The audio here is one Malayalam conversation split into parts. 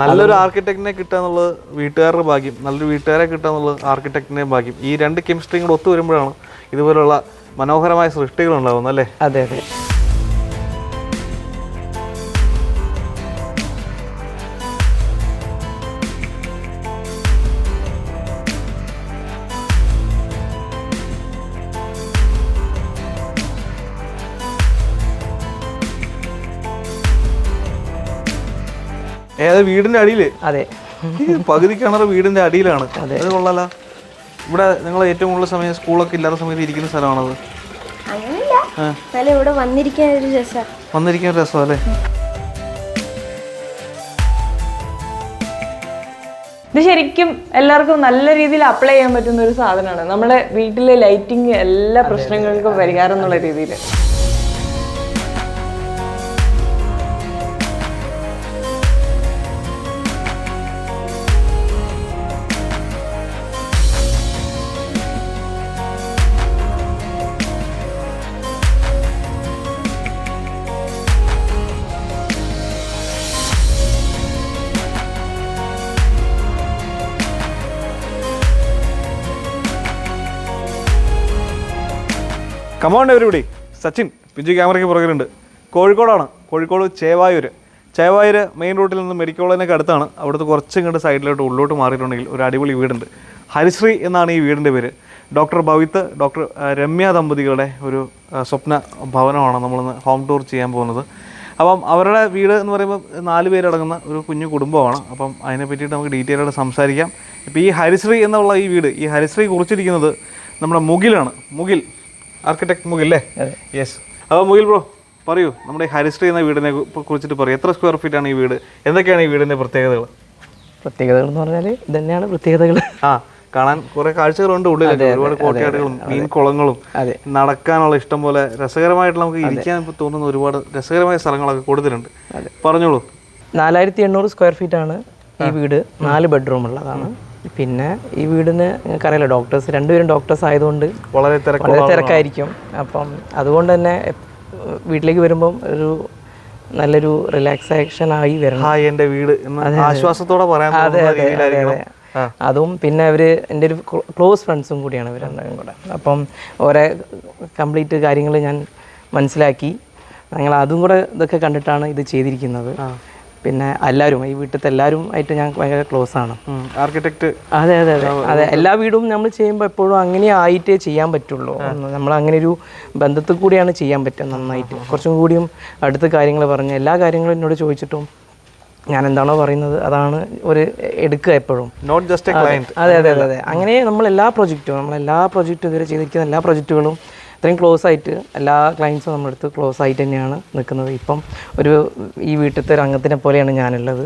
നല്ലൊരു ആർക്കിടെക്റ്റിനെ കിട്ടുക എന്നുള്ളത് വീട്ടുകാരുടെ ഭാഗ്യം. നല്ലൊരു വീട്ടുകാരെ കിട്ടുക എന്നുള്ളത് ആർക്കിടെക്റ്റിന്റെ ഭാഗ്യം. ഈ രണ്ട് കെമിസ്ട്രിയും കൂടെ ഒത്തു വരുമ്പോഴാണ് ഇതുപോലുള്ള മനോഹരമായ സൃഷ്ടികൾ ഉണ്ടാവുന്നത് അല്ലേ? അതെ അതെ. ഏത് വീടിന്റെ അടിയിൽ. അതെ. പകുതി കിണർ വീടിന്റെ അടിയിലാണ്. അത്. കൊള്ളാല. ഇവിടെ നിങ്ങൾ ഏറ്റവും കൂടുതൽ സമയം സ്കൂളൊക്കെ ഇല്ലാത്ത സമയത്ത് ഇരിക്കുന്ന സ്ഥലമാണത്. ഇവിടെ വന്നിരിക്കാൻ ഒരു രസം. വന്നിരിക്കാൻ രസം അല്ലേ? ഇത് ശരിക്കും എല്ലാവർക്കും നല്ല രീതിയിൽ അപ്ലൈ ചെയ്യാൻ പറ്റുന്ന ഒരു സാധനമാണ്. നമ്മുടെ വീട്ടിലെ ലൈറ്റിംഗ് എല്ലാ പ്രശ്നങ്ങൾക്കും പരിഹാരം എന്നുള്ള രീതിയിൽ കമോണ്ട് എവരിബഡി സച്ചിൻ പിജു ക്യാമറയ്ക്ക് പുറകിലുണ്ട്. കോഴിക്കോടാണ്. കോഴിക്കോട് ചേവായൂർ ചേവായൂർ മെയിൻ റൂട്ടിൽ നിന്ന് മെഡിക്കൽ കോളേജിനൊക്കെ അടുത്താണ്. അവിടുത്തെ കുറച്ചും ഇങ്ങോട്ട് സൈഡിലോട്ട് ഉള്ളോട്ട് മാറിയിട്ടുണ്ടെങ്കിൽ ഒരു അടിപൊളി വീടുണ്ട്. ഹരിശ്രീ എന്നാണ് ഈ വീടിന്റെ പേര്. ഡോക്ടർ ഭവിത്ത് ഡോക്ടർ രമ്യ ദമ്പതികളുടെ ഒരു സ്വപ്ന ഭവനമാണ് നമ്മളിന്ന് ഹോം ടൂർ ചെയ്യാൻ പോകുന്നത്. അപ്പം അവരുടെ വീട് എന്ന് പറയുമ്പോൾ നാല് പേരടങ്ങുന്ന ഒരു കുഞ്ഞു കുടുംബമാണ്. അപ്പം അതിനെ പറ്റിയിട്ട് നമുക്ക് ഡീറ്റെയിൽ ആയിട്ട് സംസാരിക്കാം. ഇപ്പോൾ ഈ ഹരിശ്രീ എന്നുള്ള ഈ വീട് ഈ ഹരിശ്രീ കുറിച്ചിരിക്കുന്നത് നമ്മുടെ മുകിലാണ്. മുകിൽ ആർക്കിടെക്ട് മുകിൽ അല്ലേ? യെസ് അപ്പോൾ മുകിൽ ബ്രോ പറയൂ. നമ്മുടെ ഹരിശ്രീ എന്ന വീടിനെ കുറിച്ചിട്ട് പറയൂ. എത്ര സ്ക്വയർ ഫീറ്റ് ആണ് ഈ വീട്? എന്തൊക്കെയാണ് ഈ വീടിന്റെ പ്രത്യേകതകൾ? പ്രത്യേകതകൾ എന്ന് പറഞ്ഞാൽ ഇതന്നെയാണ് പ്രത്യേകതകൾ. ആ കാണാൻ കുറെ കാഴ്ചകളുണ്ട് ഉള്ളിൽ ഒരുപാട് കോട്ടയാടുകളും മീൻ കുളങ്ങളും. നടക്കാനുള്ള ഇഷ്ടം പോലെ രസകരമായിട്ടുള്ള നമുക്ക് ഇരിക്കാൻ തോന്നുന്ന ഒരുപാട് രസകരമായ സ്ഥലങ്ങളൊക്കെ കൊടുത്തിട്ടുണ്ട്. പറഞ്ഞോളൂ. നാലായിരത്തി എണ്ണൂറ് സ്ക്വയർ ഫീറ്റ് ആണ് ഈ വീട്. നാല് ബെഡ്റൂം ഉള്ളതാണ്. പിന്നെ ഈ വീടിന് നിങ്ങൾക്കറിയാലോ ഡോക്ടേഴ്സ് രണ്ടുപേരും ഡോക്ടേഴ്സ് ആയതുകൊണ്ട് വളരെ വളരെ തിരക്കായിരിക്കും. അപ്പം അതുകൊണ്ട് തന്നെ വീട്ടിലേക്ക് വരുമ്പം ഒരു നല്ലൊരു റിലാക്സേഷൻ ആയി വരണം. ഹായ് വീട് ആശ്വാസത്തോടെ പറയാൻ അതെ അതെ അതെ അതും. പിന്നെ അവർ എന്റെ ഒരു ക്ലോസ് ഫ്രണ്ട്സും കൂടിയാണ് ഇവർ രണ്ടുപേരും കൂടെ. അപ്പം ഓരോ കംപ്ലീറ്റ് കാര്യങ്ങൾ ഞാൻ മനസ്സിലാക്കി. ഞങ്ങൾ അതും കൂടെ ഇതൊക്കെ കണ്ടിട്ടാണ് ഇത് ചെയ്തിരിക്കുന്നത്. പിന്നെ എല്ലാവരും ഈ വീട്ടിലത്തെ എല്ലാവരും ആയിട്ട് ഞാൻ ഭയങ്കര ക്ലോസ് ആണ്. ആർക്കിടെക്ട് അതെ അതെ അതെ. അതെ എല്ലാ വീടും നമ്മൾ ചെയ്യുമ്പോൾ എപ്പോഴും അങ്ങനെ ആയിട്ടേ ചെയ്യാൻ പറ്റുള്ളൂ. നമ്മൾ അങ്ങനെ ഒരു ബന്ധത്തിൽ കൂടിയാണ് ചെയ്യാൻ പറ്റുക നന്നായിട്ട്. കുറച്ചും കൂടിയും അടുത്ത കാര്യങ്ങൾ പറഞ്ഞ് എല്ലാ കാര്യങ്ങളും എന്നോട് ചോദിച്ചിട്ടും ഞാൻ എന്താണോ പറയുന്നത് അതാണ് ഒരു എടുക്കുക എപ്പോഴും. നോട്ട് ജസ്റ്റ് അതെ അതെ അതെ അതെ അങ്ങനെ നമ്മൾ എല്ലാ പ്രൊജക്റ്റും നമ്മൾ എല്ലാ പ്രൊജക്റ്റും ഇതുവരെ ചെയ്തിരിക്കുന്ന എല്ലാ പ്രൊജക്റ്റുകളും ഇത്രയും ക്ലോസ് ആയിട്ട് എല്ലാ ക്ലയൻസും നമ്മുടെ അടുത്ത് ക്ലോസ് ആയിട്ട് തന്നെയാണ് നിൽക്കുന്നത്. ഇപ്പം ഒരു ഈ വീട്ടിലത്തെ ഒരു അംഗത്തിനെ പോലെയാണ് ഞാനുള്ളത്.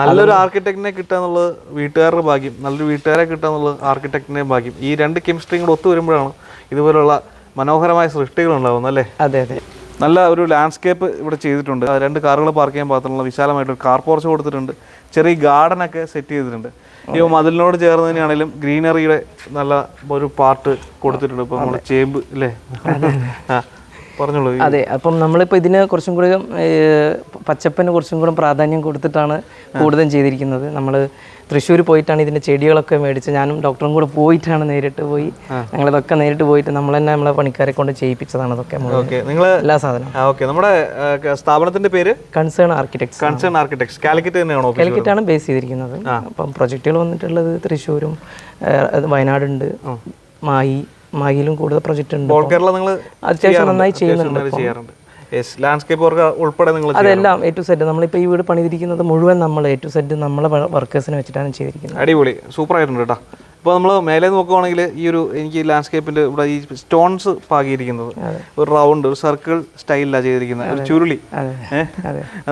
നല്ലൊരു ആർക്കിടെക്റ്റിനെ കിട്ടുക എന്നുള്ളത് വീട്ടുകാരുടെ ഭാഗ്യം. നല്ലൊരു വീട്ടുകാരെ കിട്ടുക എന്നുള്ളത് ആർക്കിടെക്റ്റിന്റെ ഭാഗ്യം. ഈ രണ്ട് കെമിസ്ട്രിയും കൂടെ ഒത്തു വരുമ്പോഴാണ് ഇതുപോലുള്ള മനോഹരമായ സൃഷ്ടികൾ ഉണ്ടാകുന്നത് അല്ലേ? അതെ അതെ. നല്ല ഒരു ലാൻഡ്സ്കേപ്പ് ഇവിടെ ചെയ്തിട്ടുണ്ട്. രണ്ട് കാറുകൾ പാർക്ക് ചെയ്യാൻ പാകത്തിനുള്ള വിശാലമായിട്ടൊരു കാർ പോർച്ച് കൊടുത്തിട്ടുണ്ട്. ചെറിയ ഗാർഡനൊക്കെ സെറ്റ് ചെയ്തിട്ടുണ്ട്. ഈ മതിലിനോട് ചേർന്ന് തന്നെയാണെങ്കിലും ഗ്രീനറിയുടെ നല്ല ഒരു പാർട്ട് കൊടുത്തിട്ടുണ്ട്. ഇപ്പൊ നമ്മുടെ ചേമ്പ് അല്ലേ പറഞ്ഞോളൂ. അതെ അപ്പം നമ്മളിപ്പോൾ ഇതിന് കുറച്ചും കൂടി പച്ചപ്പിന് കുറച്ചും കൂടി പ്രാധാന്യം കൊടുത്തിട്ടാണ് കൂടുതലും ചെയ്തിരിക്കുന്നത്. നമ്മൾ തൃശ്ശൂർ പോയിട്ടാണ് ഇതിന്റെ ചെടികളൊക്കെ മേടിച്ച് ഞാനും ഡോക്ടറും കൂടെ പോയിട്ടാണ് നേരിട്ട് പോയി. ഞങ്ങളിതൊക്കെ നേരിട്ട് പോയിട്ട് നമ്മൾ തന്നെ നമ്മളെ പണിക്കാരെ കൊണ്ട് ചെയ്യിപ്പിച്ചതാണ് ഇതൊക്കെ നിങ്ങൾ എല്ലാ സാധനവും. ഓക്കെ. നമ്മുടെ സ്ഥാപനത്തിന്റെ പേര്? Concern Architects Concern Architects. Calicut തന്നെയാണോ കാലിക്കറ്റ് കാലിക്കറ്റാണ് ബേസ് ചെയ്തിരിക്കുന്നത്. അപ്പം പ്രൊജക്റ്റുകൾ വന്നിട്ടുള്ളത് തൃശ്ശൂരും വയനാടുണ്ട് മായി മായിലും കൂടുതൽ പ്രൊജക്റ്റ് ഉണ്ട് അത്യാവശ്യം നന്നായി ചെയ്യുന്നുണ്ട് ലാൻഡ്സ്കേപ്പ് വർക്ക് ഉൾപ്പെടെ നിങ്ങൾ അതെല്ലാം എ ടു സെറ്റ് നമ്മളിപ്പോൾ ഈ വീട് പണിതിരിക്കുന്നത് മുഴുവൻ നമ്മൾ എ ടു സെറ്റ് നമ്മളെ വർക്കേഴ്സിനെ വെച്ചിട്ടാണ് ചെയ്തിരിക്കുന്നത്. അടിപൊളി. സൂപ്പർ ആയിട്ടുണ്ട് കേട്ടോ. ഇപ്പോൾ നമ്മൾ മേലെ നോക്കുവാണെങ്കിൽ ഈ ഒരു എനിക്ക് ലാൻഡ്സ്കേപ്പിന്റെ ഇവിടെ ഈ സ്റ്റോൺസ് പാകിയിരിക്കുന്നത്. ഒരു റൗണ്ട് ഒരു സർക്കിൾ സ്റ്റൈലിലാണ് ചെയ്തിരിക്കുന്നത്. ഒരു ചുരുളി.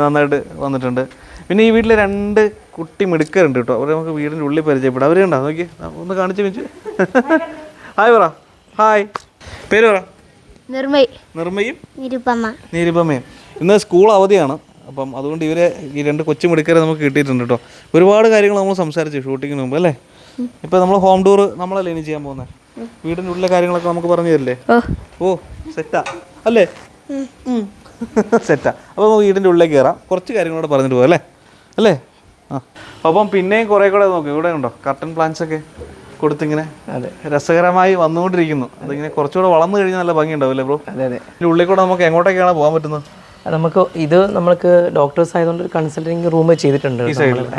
നന്നായിട്ട് വന്നിട്ടുണ്ട്. പിന്നെ ഈ വീട്ടിൽ രണ്ട് കുട്ടി മിടുക്കരുണ്ട് കേട്ടോ. അവർ നമുക്ക് വീടിന്റെ ഉള്ളിൽ പരിചയപ്പെടാം. അവരുണ്ടോ നോക്കി ഒന്ന് കാണിച്ചു വെച്ച് ഹായ് പറ. ഹായ് പേര് പറ. നിർമ്മയ്. നിർമ്മയും നിരുപമ. നീരിപ്പമ്മയും ഇന്ന് സ്കൂൾ അവധിയാണ്. അപ്പം അതുകൊണ്ട് ഇവരെ ഈ രണ്ട് കൊച്ചു മിടുക്കരെ നമുക്ക് കിട്ടിയിട്ടുണ്ട് കേട്ടോ. ഒരുപാട് കാര്യങ്ങൾ നമ്മൾ സംസാരിച്ചു ഷൂട്ടിങ്ങിന് മുമ്പ് അല്ലേ? ഇപ്പൊ നമ്മൾ ഹോം ടൂർ നമ്മളല്ലേ ഇനി ചെയ്യാൻ പോകുന്നത്? വീടിന്റെ ഉള്ളിലെ കാര്യങ്ങളൊക്കെ നമുക്ക് പറഞ്ഞു തരില്ലേ? ഓ. സെറ്റാ. അല്ലേ? സെറ്റാ. അപ്പോൾ നമുക്ക് വീടിന്റെ ഉള്ളിലേക്ക് കയറാം. കുറച്ച് കാര്യങ്ങളോട് പറഞ്ഞിട്ട് പോകാം അല്ലേ? അല്ലേ? ആ. അപ്പം പിന്നെയും കുറേ കൂടെ നോക്കി. ഇവിടെ ഉണ്ടോ? കർട്ടൻ പ്ലാന്റ്സ് ഒക്കെ. കൊടുത്തിങ്ങനെ രസകരമായി വന്നുകൊണ്ടിരിക്കുന്നു. അതിങ്ങനെ കുറച്ചുകൂടെ വളർന്നു കഴിഞ്ഞാൽ നല്ല ഭംഗിയുണ്ടാവില്ലേ ബ്രോ? അതെ അതെ. ഉള്ളിൽ കൂടെ നമുക്ക് എങ്ങോട്ടേക്കാണ് പോകാൻ പറ്റുന്നത്? നമുക്ക് ഇത് നമുക്ക് ഡോക്ടേഴ്സ് ആയതുകൊണ്ട് ഒരു കൺസൾട്ടിങ് റൂം ചെയ്തിട്ടുണ്ട്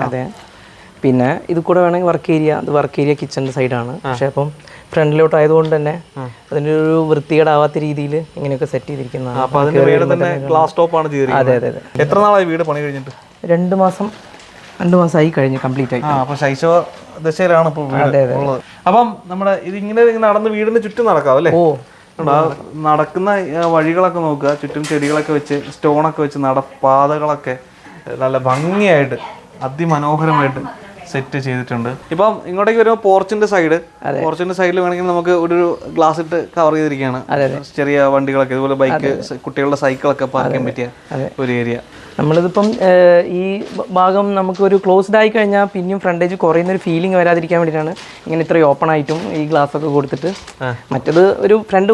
അതെ. പിന്നെ ഇത് കൂടെ വേണമെങ്കിൽ വർക്ക് ഏരിയ അത് വർക്ക് ഏരിയ കിച്ചന്റെ സൈഡാണ് പക്ഷേ അപ്പം ഫ്രണ്ടിലോട്ട് ആയതുകൊണ്ട് തന്നെ അതിന്റെ ഒരു വൃത്തികേടാവാത്ത രീതിയിൽ ഇങ്ങനെയൊക്കെ സെറ്റ് ചെയ്തിരിക്കുന്നതാണ്. അതെ അതെ അതെ. എത്ര നാളായി വീട് പണി കഴിഞ്ഞിട്ട്? രണ്ട് മാസം രണ്ട് മാസമായി കഴിഞ്ഞ് കംപ്ലീറ്റ് ആയി അപ്പോൾ അപ്പൊ ശൈശവ ദശയിലാണ് ഇപ്പോൾ വീട് ഉള്ളത്. അപ്പം നമ്മുടെ ഇതിങ്ങനെ ഇങ്ങനെ നടന്ന് വീടിന് ചുറ്റും നടക്കാം അല്ലേ? ഓ? നടക്കുന്ന വഴികളൊക്കെ നോക്കുക ചുറ്റും ചെടികളൊക്കെ വെച്ച് സ്റ്റോണൊക്കെ വെച്ച് നടപ്പാതകളൊക്കെ നല്ല ഭംഗിയായിട്ട് അതിമനോഹരമായിട്ട് സെറ്റ് ചെയ്തിട്ടുണ്ട്. ഇപ്പം ഇങ്ങോട്ടേക്ക് വരുമ്പോൾ പോർച്ചിന്റെ സൈഡ് പോർച്ചിന്റെ സൈഡിൽ വേണമെങ്കിൽ നമുക്ക് ഒരു ഗ്ലാസ് ഇട്ട് കവർ ചെയ്തിരിക്കുകയാണ്. ചെറിയ വണ്ടികളൊക്കെ ഇതുപോലെ ബൈക്ക് കുട്ടികളുടെ സൈക്കിളൊക്കെ പാർക്ക് ചെയ്യാൻ പറ്റിയ ഒരു ഏരിയ നമ്മളിതിപ്പം ഈ ഭാഗം നമുക്ക് ഒരു ക്ലോസ്ഡ് ആയി കഴിഞ്ഞാൽ പിന്നെയും ഫ്രണ്ടേജ് കുറയുന്ന ഒരു ഫീലിംഗ് വരാതിരിക്കാൻ വേണ്ടിയിട്ടാണ് ഇങ്ങനെ ഇത്രയും ഓപ്പൺ ആയിട്ടും ഈ ഗ്ലാസ് ഒക്കെ കൊടുത്തിട്ട്. മറ്റത് ഒരു ഫ്രണ്ട്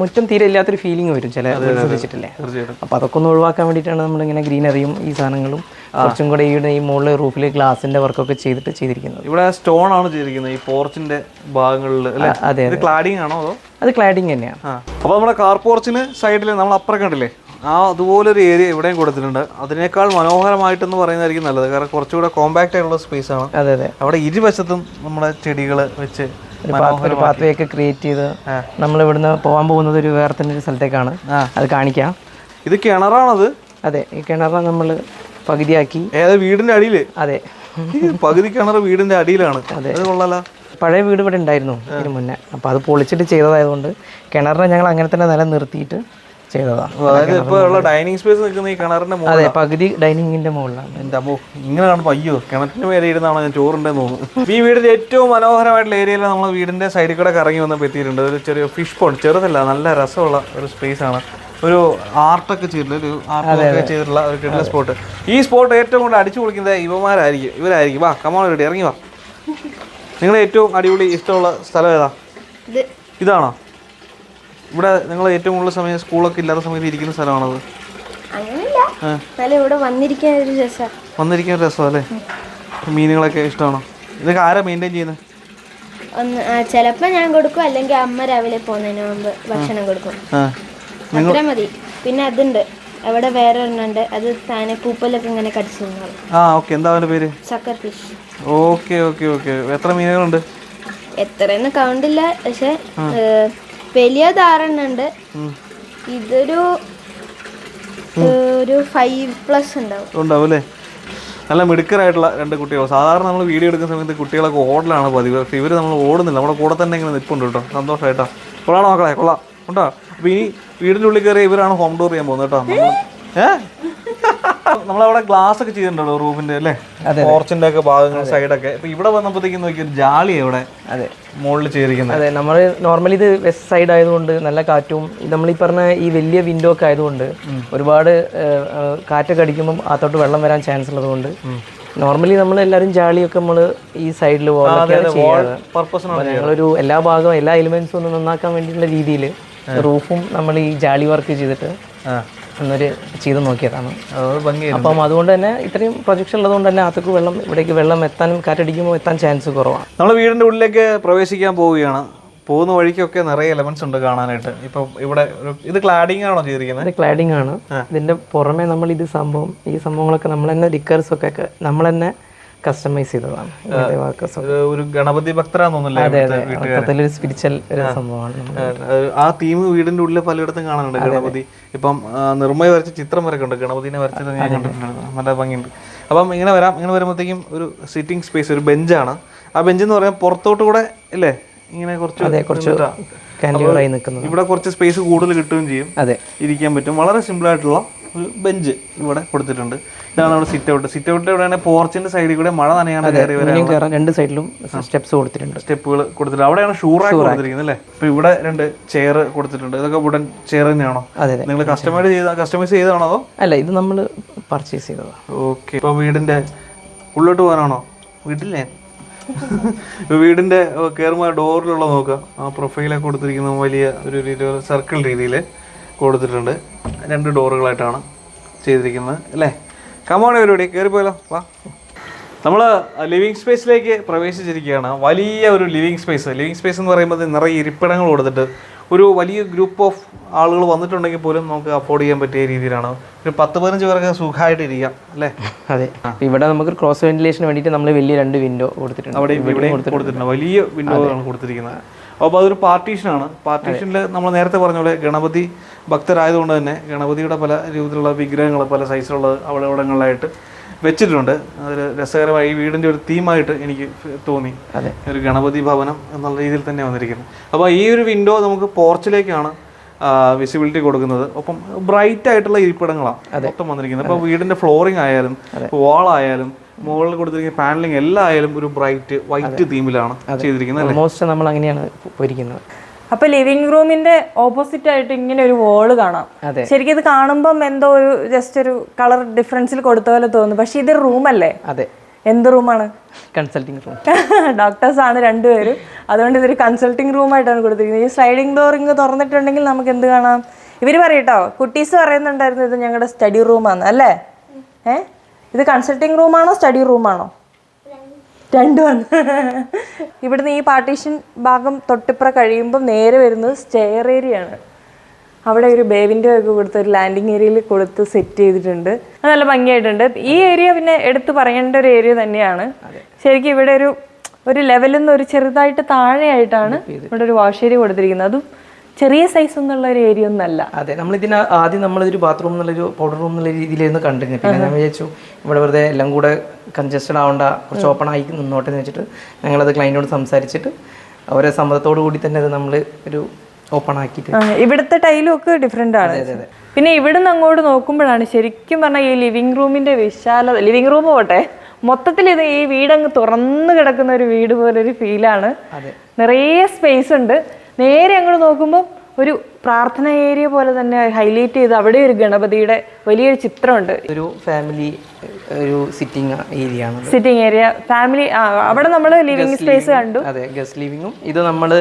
മുറ്റം തീരെ ഇല്ലാത്തൊരു ഫീലിംഗ് വരും ചില ശ്രദ്ധിച്ചിട്ടില്ലേ? അപ്പൊ അപ്പോൾ അതൊക്കെ ഒന്ന് ഒഴിവാക്കാൻ വേണ്ടിയിട്ടാണ് നമ്മളിങ്ങനെ ഗ്രീനറിയും ഈ സാധനങ്ങളും കുറച്ചും കൂടെ ഈ ഈ മുകളിൽ റൂഫിൽ ഗ്ലാസിന്റെ വർക്കൊക്കെ ചെയ്തിട്ട് ചെയ്തിരിക്കുന്നത്. ഇവിടെ സ്റ്റോൺ ആണ് ചെയ്തിരിക്കുന്നത് ഈ പോർച്ചിന്റെ ഭാഗങ്ങളിൽ അതെ ക്ലാഡിംഗ് ആണോ അതോ? അത് ക്ലാഡിംഗ് തന്നെയാണ്. അപ്പൊ അപ്പോൾ നമ്മുടെ കാർ പോർച്ചിന് സൈഡിൽ നമ്മൾ അപ്പുറം കണ്ടില്ലേ ആ അതുപോലൊരു ഏരിയ ഇവിടെയും കൊടുത്തിട്ടുണ്ട്. അതിനേക്കാൾ മനോഹരമായിട്ടെന്ന് പറയുന്നതായിരിക്കും നല്ലത്. കാരണം കുറച്ചുകൂടെ കോമ്പാക്റ്റ് ആയിട്ടുള്ള സ്പേസ് ആണ്. അതെ അതെ. അവിടെ ഇരുവശത്തും നമ്മുടെ ചെടികൾ വെച്ച് ഒരു പാത്ത് ഒക്കെ ക്രിയേറ്റ് ചെയ്ത് നമ്മൾ ഇവിടുന്ന് പോകാൻ പോകുന്നത് ഒരു വേറെ തന്നെ ഒരു സ്ഥലത്തേക്കാണ്. അത് കാണിക്കാം. ഇത് കിണറാണത്. അതെ ഈ കിണറാണ് നമ്മൾ പകുതിയാക്കി. ഏത് വീടിന്റെ അടിയിൽ? അതെ. പകുതി കിണർ വീടിന്റെ അടിയിലാണ്. അതെ. കൊള്ളാലോ. പഴയ വീട് ഇവിടെ ഉണ്ടായിരുന്നു ഇതിന് മുന്നേ. അപ്പോൾ അത് പൊളിച്ചിട്ട് ചെയ്തതായതുകൊണ്ട് കിണറിനെ ഞങ്ങൾ അങ്ങനെ തന്നെ നിലനിർത്തിയിട്ട് ചെയ്തതാണ് ഡൈനിങ് സ്പേസ് നിൽക്കുന്ന ഈ കിണറിന്റെ അതെ പകുതി ഡൈനിങ്ങിന്റെ മുകളിലാണ്. എന്റെ അമ്മോ ഇങ്ങനെ കാണുമ്പോൾ അയ്യോ കിണറ്റിന് മേലെ ഇരുന്നാണോ ഞാൻ ചോറുണ്ടെന്ന് തോന്നുന്നു. ഈ വീടിന്റെ ഏറ്റവും മനോഹരമായിട്ടുള്ള ഏരിയയിൽ നമ്മൾ വീടിന്റെ സൈഡിൽ കൂടെ കറങ്ങി വന്നപ്പോൾ എത്തിയിട്ടുണ്ട്. ഒരു ചെറിയ ഫിഷ് പോണ്ട് ചെറുതല്ല നല്ല രസമുള്ള ഒരു സ്പേസ് ആണ്. ഒരു ആർട്ടൊക്കെ ചെയ്തിട്ടുള്ള ഒരു ആർട്ടൊക്കെ ചെയ്തിട്ടുള്ള ഒരു കിട്ടുന്ന സ്പോട്ട് ഈ സ്പോട്ട് ഏറ്റവും കൂടുതൽ അടിച്ചു പൊളിക്കുന്നത് ഇവന്മാരായിരിക്കും ഇവരായിരിക്കും. വാ കമോൺ റെഡി ഇറങ്ങി വാ. നിങ്ങൾ ഏറ്റവും അടിപൊളി ഇഷ്ടമുള്ള സ്ഥലം ഏതാ? ഇത്. ഇതാണോ? ഇവിടെ നിങ്ങൾ ഏറ്റവും കൂടുതൽ സമയം സ്കൂളൊക്കെ ഇല്ലാത്ത സമയത്ത് ഇരിക്കുന്ന സ്ഥലമാണത് ഇവിടെ വന്നിരിക്കാൻ ഒരു രസം. വന്നിരിക്കാൻ രസമല്ലേ മീനുകളൊക്കെ ഇഷ്ടമാണോ? ഇതൊക്കെ ആരാ മെയിന്റെയിൻ ചെയ്യുന്നത് ഒന്ന് ഞാൻ കൊടുക്കും അല്ലെങ്കിൽ അമ്മ രാവിലെ പോകുന്നതിന് മുമ്പ് ഭക്ഷണം കൊടുക്കും. ആ. അത്ര മതി. പിന്നെ അതുണ്ട്. അവിടെ വേറെ ഒരെണ്ണുണ്ട് അത് താനെ പൂപ്പലൊക്കെ ഇങ്ങനെ കടിച്ചു ആ ഓക്കെ. എന്താ അവന്റെ പേര്? Sucker fish. Okay okay okay. എത്ര മീനുകളുണ്ട്? എത്രയെന്ന് കൗണ്ടില്ല പക്ഷെ ഏഹ്, വലിയ താറെണ്ണുണ്ട് ഇതൊരു ഏഹ്, ഒരു ഫൈവ് പ്ലസ് ഉണ്ടാവും. ഉണ്ടാവും അല്ലേ? നല്ല മിടുക്കരായിട്ടുള്ള രണ്ട് കുട്ടികൾ. സാധാരണ നമ്മൾ വീഡിയോ എടുക്കുന്ന സമയത്ത് കുട്ടികളൊക്കെ ഓടലാണ് പതിവ്. പക്ഷേ ഇവർ നമ്മൾ ഓടുന്നില്ല. നമ്മുടെ കൂടെ തന്നെ ഇങ്ങനെ നിൽപ്പുണ്ട് കേട്ടോ. സന്തോഷമായിട്ടോ കൊള്ളാണോ മക്കളെ. കൊള്ളാം. ഉണ്ടോ? അപ്പോൾ ഈ വീടിന്റെ ഉള്ളിൽ കയറി ഇവരാണ് ഹോം ടൂർ ചെയ്യാൻ പോകുന്നത് കേട്ടോ. നമ്മൾ നമ്മളവിടെ ഗ്ലാസ് ഒക്കെ ചെയ്തിട്ടുണ്ടല്ലോ റൂമിന്റെ അല്ലേ? പോർച്ചിന്റെ ഒക്കെ ഭാഗങ്ങൾ സൈഡൊക്കെ ഇപ്പൊ ഇവിടെ വന്നപ്പോഴത്തേക്കും നോക്കി ഒരു ജാളി ഇവിടെ അതെ. മുകളിൽ ചേരിക്കുന്നത് അതെ നമ്മൾ നോർമലി ഇത് വെസ്റ്റ് സൈഡ് ആയതുകൊണ്ട് നല്ല കാറ്റും നമ്മൾ ഈ പറഞ്ഞ ഈ വലിയ വിൻഡോ ഒക്കെ ആയതുകൊണ്ട് ഒരുപാട് കാറ്റൊക്കെ അടിക്കുമ്പോൾ അകത്തോട്ട് വെള്ളം വരാൻ ചാൻസ് ഉള്ളതുകൊണ്ട് നോർമലി നമ്മൾ എല്ലാവരും ജാളിയൊക്കെ നമ്മൾ ഈ സൈഡിൽ പോകാൻ ഞങ്ങളൊരു എല്ലാ ഭാഗവും എല്ലാ എലിമെന്റ്സും ഒന്ന് നന്നാക്കാൻ വേണ്ടിയിട്ടുള്ള രീതിയിൽ റൂഫും നമ്മൾ ഈ ജാളി വർക്ക് ചെയ്തിട്ട് എന്നൊരു ചെയ്ത് നോക്കിയതാണ്. അപ്പം അതുകൊണ്ട് തന്നെ ഇത്രയും പ്രൊജക്ഷൻ ഉള്ളതുകൊണ്ട് തന്നെ അകത്തേക്ക് വെള്ളം ഇവിടേക്ക് വെള്ളം എത്താനും കാറ്റടിക്കുമ്പോൾ എത്താൻ ചാൻസ് കുറവാണ്. നമ്മൾ വീടിന്റെ ഉള്ളിലേക്ക് പ്രവേശിക്കാൻ പോവുകയാണ്. പോകുന്ന വഴിക്കൊക്കെ നിറയെ എലമെന്റ്സ് ഉണ്ട് കാണാനായിട്ട്. ഇപ്പൊ ഇവിടെ ഇത് ക്ലാഡിംഗ് ആണോ ചെയ്തിരിക്കുന്നത്? ഇത് ക്ലാഡിംഗ് ആണ്. ഇതിന്റെ പുറമെ നമ്മൾ ഇത് സംഭവം ഈ സംഭവങ്ങളൊക്കെ നമ്മൾ തന്നെ ലിക്കേഴ്സ് ഒക്കെ നമ്മൾ തന്നെ കസ്റ്റമൈസ് ചെയ്തതാണ് ഒരു ഗണപതി ഭക്തരാണെന്നൊന്നല്ലേ സ്പിരിച്വൽ ഒരു സംഭവമാണ് ആ തീം വീടിന്റെ ഉള്ളിൽ പലയിടത്തും കാണാനുണ്ട്. ഗണപതി. ഇപ്പം നിർമ്മയ വരച്ച ചിത്രം വരെ കണ്ടു. ഗണപതിനെ വരച്ചത് ഞാൻ കണ്ടിട്ടുണ്ട്. നല്ല ഭംഗിയുണ്ട്. അപ്പം ഇങ്ങനെ വരാം. ഇങ്ങനെ വരുമ്പോഴത്തേക്കും ഒരു സിറ്റിംഗ് സ്പേസ് ഒരു ബെഞ്ചാണ് ആ ബെഞ്ച് എന്ന് പറയാൻ പുറത്തോട്ട് കൂടെ അല്ലേ ഇങ്ങനെ കുറച്ച് നിൽക്കുന്നത്. ഇവിടെ കുറച്ച് സ്പേസ് കൂടുതൽ കിട്ടുകയും ചെയ്യും. അതെ. ഇരിക്കാൻ പറ്റും. വളരെ സിമ്പിൾ ആയിട്ടുള്ള ഒരു ബെഞ്ച് ഇവിടെ കൊടുത്തിട്ടുണ്ട്. ഇതാണ് നമ്മുടെ സിറ്റ് ഔട്ട് സിറ്റ് ഔട്ട് എവിടെയാണ്? പോർച്ചിന്റെ സൈഡിൽ കൂടെ മഴ നനയാണ് കയറി വരാൻ രണ്ട് സൈഡിലും സ്റ്റെപ്സ് കൊടുത്തിട്ടുണ്ട്. സ്റ്റെപ്പുകൾ കൊടുത്തിട്ടുണ്ട്. അവിടെയാണ് ഷൂറായി കൊടുത്തിരിക്കുന്നത് അല്ലേ? ഇപ്പൊ ഇവിടെ രണ്ട് ചെയർ കൊടുത്തിട്ടുണ്ട്. ഇതൊക്കെ ഉടൻ ചെയർ തന്നെയാണോ? നിങ്ങൾ കസ്റ്റമൈസ് ചെയ്ത കസ്റ്റമൈസ് ചെയ്തതാണോ അതോ? അല്ല ഇത് നമ്മൾ പർച്ചേസ് ചെയ്തതാണ് ഓക്കെ ഇപ്പൊ വീടിന്റെ ഉള്ളോട്ട് പോകാനാണോ? വീട്ടിലേ വീടിന്റെ കയറുമ്പോൾ ഡോറിലുള്ള നോക്കുക ആ പ്രൊഫൈലൊക്കെ കൊടുത്തിരിക്കുന്ന വലിയ ഒരു രീതിയിൽ സർക്കിൾ രീതിയിൽ കൊടുത്തിട്ടുണ്ട്. രണ്ട് ഡോറുകളായിട്ടാണ് ചെയ്തിരിക്കുന്നത് അല്ലേ? കമോണ പരിപാടി കയറിപ്പോയല്ലോ വാ. നമ്മൾ ലിവിങ് സ്പേസിലേക്ക് പ്രവേശിച്ചിരിക്കുകയാണ്. വലിയ ഒരു ലിവിങ് സ്പേസ് ലിവിങ് സ്പേസ് എന്ന് പറയുമ്പോൾ നിറയെ ഇരിപ്പിടങ്ങൾ കൊടുത്തിട്ട് ഒരു വലിയ ഗ്രൂപ്പ് ഓഫ് ആളുകൾ വന്നിട്ടുണ്ടെങ്കിൽ പോലും നമുക്ക് അഫോർഡ് ചെയ്യാൻ പറ്റിയ രീതിയിലാണ്. ഒരു പത്ത് പതിനഞ്ച് പേർക്ക് സുഖമായിട്ട് ഇരിക്കാം അല്ലേ? അതെ. ഇവിടെ നമുക്ക് ക്രോസ് വെന്റിലേഷന് വേണ്ടിയിട്ട് നമ്മൾ വലിയ രണ്ട് വിൻഡോ കൊടുത്തിട്ടുണ്ട്. അവിടെ ഇവിടെ കൊടുത്തിട്ടുണ്ട്. വലിയ വിൻഡോകളാണ് കൊടുത്തിരിക്കുന്നത്. അപ്പോൾ അതൊരു പാർട്ടീഷനാണ്. പാർട്ടീഷനിൽ നമ്മൾ നേരത്തെ പറഞ്ഞ പോലെ ഗണപതി ഭക്തരായതുകൊണ്ട് തന്നെ ഗണപതിയുടെ പല രീതിയിലുള്ള വിഗ്രഹങ്ങൾ പല സൈസിലുള്ളത് അവിടെ ഇവിടങ്ങളിലായിട്ട് വെച്ചിട്ടുണ്ട്. അതൊരു രസകരമായി ഈ വീടിന്റെ ഒരു തീമായിട്ട് എനിക്ക് തോന്നി. ഒരു ഗണപതി ഭവനം എന്നുള്ള രീതിയിൽ തന്നെ വന്നിരിക്കുന്നത് അപ്പോൾ ഈ ഒരു വിൻഡോ നമുക്ക് പോർച്ചിലേക്കാണ് വിസിബിലിറ്റി കൊടുക്കുന്നത്. ഒപ്പം ബ്രൈറ്റ് ആയിട്ടുള്ള ഇരിപ്പിടങ്ങളാണ് മൊത്തം വന്നിരിക്കുന്നത്. അപ്പോൾ വീടിന്റെ ഫ്ലോറിംഗ് ആയാലും വാൾ ആയാലും മുകളിൽ കൊടുത്തിരിക്കുന്ന പാനലിംഗ് എല്ലാം ആയാലും ഒരു ബ്രൈറ്റ് വൈറ്റ് തീമിലാണ് ചെയ്തിരിക്കുന്നത് ഓൾമോസ്റ്റ് നമ്മൾ അങ്ങനെയാണ് പൊരിക്കുന്നത് അപ്പൊ ലിവിംഗ് റൂമിന്റെ ഓപ്പോസിറ്റ് ആയിട്ട് ഇങ്ങനെ ഒരു വോൾ കാണാം. ശരിക്കും ഇത് കാണുമ്പോൾ എന്തോ ഒരു ജസ്റ്റ് ഒരു കളർ ഡിഫറൻസിൽ കൊടുത്ത പോലെ തോന്നുന്നു പക്ഷെ ഇത് റൂമല്ലേ അതെ. എന്ത് റൂമാണ് കൺസൾട്ടിംഗ് റൂം ഡോക്ടേഴ്സ് ആണ് രണ്ടുപേരും. അതുകൊണ്ട് ഇതൊരു കൺസൾട്ടിങ് റൂമായിട്ടാണ് കൊടുത്തിരിക്കുന്നത്. ഈ സ്ലൈഡിംഗ് ഡോർ ഇങ്ങ് തുറന്നിട്ടുണ്ടെങ്കിൽ നമുക്ക് എന്ത് കാണാം? ഇവർ പറയട്ടോ കുട്ടീസ് പറയുന്നുണ്ടായിരുന്നു ഇത് ഞങ്ങളുടെ സ്റ്റഡി റൂമാണ് അല്ലേ? ഏ? ഇത് കൺസൾട്ടിങ് റൂമാണോ സ്റ്റഡി റൂമാണോ രണ്ടുമാണ് ഇവിടുന്ന് ഈ പാർട്ടീഷൻ ഭാഗം തൊട്ടിപ്പുറ കഴിയുമ്പോൾ നേരെ വരുന്നത് സ്റ്റെയർ ഏരിയയാണ് അവിടെ ഒരു ബേവിന്റെ ഒക്കെ കൊടുത്ത് ഒരു ലാൻഡിങ് ഏരിയയിൽ കൊടുത്ത് സെറ്റ് ചെയ്തിട്ടുണ്ട്. അത് നല്ല ഭംഗിയായിട്ടുണ്ട്. ഈ ഏരിയ പിന്നെ എടുത്തു പറയേണ്ട ഒരു ഏരിയ തന്നെയാണ്. ശരിക്കും ഇവിടെ ഒരു ഒരു ലെവലിൽ നിന്ന് ഒരു ചെറുതായിട്ട് താഴെയായിട്ടാണ് ഇവിടെ ഒരു വാഷ് ഏരിയ കൊടുത്തിരിക്കുന്നത്. അതും ചെറിയ സൈസ് ഒന്നുള്ള ഒരു ഏരിയ ഒന്നല്ല അതെ നമ്മൾ ഇതിന് ആദ്യം നമ്മളൊരു ബാത്റൂം എന്നുള്ളൊരു പൗഡർ റൂം എന്നുള്ള രീതിയിലായിരുന്നു കണ്ടിരുന്നത്. പിന്നെ ഞാൻ വിചാരിച്ചു ഇവിടെ വെറുതെ എല്ലാം കൂടെ കൺജസ്റ്റഡ് ആവണ്ട കുറച്ച് ഓപ്പൺ ആയി നിന്നോട്ടെ എന്ന് വെച്ചിട്ട് ഞങ്ങളത് ക്ലൈന്റിനോട് സംസാരിച്ചിട്ട് അവരെ സമ്മതത്തോടു കൂടി തന്നെ അത് നമ്മൾ ഒരു ഓപ്പൺ ആക്കിയിട്ട്. ഇവിടുത്തെ ടൈലും ഒക്കെ ഡിഫറെന്റ് ആണ്. പിന്നെ ഇവിടുന്ന് അങ്ങോട്ട് നോക്കുമ്പോഴാണ് ശരിക്കും പറഞ്ഞാൽ ഈ ലിവിംഗ് റൂമിന്റെ വിശാലത. ലിവിംഗ് റൂം പോട്ടെ മൊത്തത്തിൽ ഇത് ഈ വീടങ്ങ് തുറന്നു കിടക്കുന്ന ഒരു വീട് പോലെ ഒരു ഫീലാണ് നിറയെ സ്പേസ് ഉണ്ട്. നേരെ അങ്ങോട്ട് നോക്കുമ്പോൾ ഒരു പ്രാർത്ഥന ഏരിയ പോലെ തന്നെ ഹൈലൈറ്റ് ചെയ്ത് അവിടെ ഒരു ഗണപതിയുടെ വലിയൊരു ചിത്രമുണ്ട്. ഒരു ഫാമിലി ഒരു സിറ്റിംഗ് ഏരിയ ആണ് സിറ്റിംഗ് ഏരിയ ഫാമിലി അവിടെ നമ്മൾ ലിവിംഗ് സ്പേസ് കണ്ടു. അതെ ഗസ്റ്റ് ലിവിംഗും ഇത് നമ്മൾ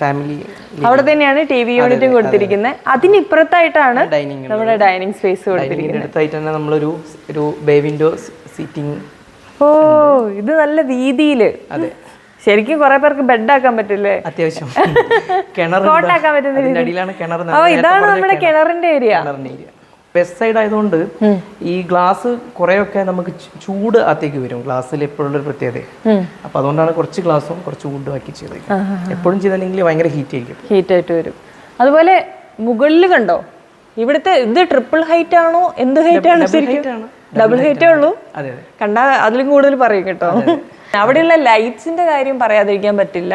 ഫാമിലി അവിടെ തന്നെയാണ് ടി വി യൂണിറ്റും കൊടുത്തിരിക്കുന്നത് അതിനിപ്പുറത്തായിട്ടാണ് ഡൈനിങ് നമ്മുടെ ഡൈനിങ് സ്പേസ് കൊടുത്തിരിക്കുന്നത് അടുത്തായിട്ട് തന്നെ നമ്മളൊരു ഒരു ബേ വിൻഡോ സിറ്റിംഗ് ഓ ഇത് നല്ല രീതിയിൽ അതെ. ശരിക്കും കുറെ പേർക്ക് ബെഡ് ആക്കാൻ പറ്റില്ലേ? അത്യാവശ്യം. കോട്ടാക്കാൻ പറ്റുന്ന അടിയിലാണ് കിണർ ഇതാണ് നമ്മുടെ കിണറിന്റെ ഏരിയ കിണറിന്റെ ഏരിയ വെസ്റ്റ് സൈഡ് ആയതുകൊണ്ട് ഈ ഗ്ലാസ് കുറെയൊക്കെ നമുക്ക് ചൂട് അകത്തേക്ക് വരും. ഗ്ലാസ്സിൽ എപ്പോഴുള്ള ഒരു പ്രത്യേകത. അപ്പൊ അതുകൊണ്ടാണ് കുറച്ച് ഗ്ലാസും കുറച്ച് ചൂടും ആക്കി ചെയ്തത്. എപ്പോഴും ചെയ്തിട്ടുണ്ടെങ്കിൽ ഭയങ്കര ഹീറ്റ് ആയിരിക്കും. ഹീറ്റ് ആയിട്ട് വരും. അതുപോലെ മുകളിൽ കണ്ടോ? ഇവിടുത്തെ ഇത് ട്രിപ്പിൾ ഹൈറ്റ് ആണോ? എന്ത് ഹൈറ്റ് ആണ് ശരിക്കും? ഡബിൾ ഹൈറ്റേ ഉള്ളൂ. കണ്ടാ അതിലും കൂടുതൽ പറയും കേട്ടോ. അവിടെയുള്ള ലൈറ്റ്സിന്റെ കാര്യം പറയാതിരിക്കാൻ പറ്റില്ല.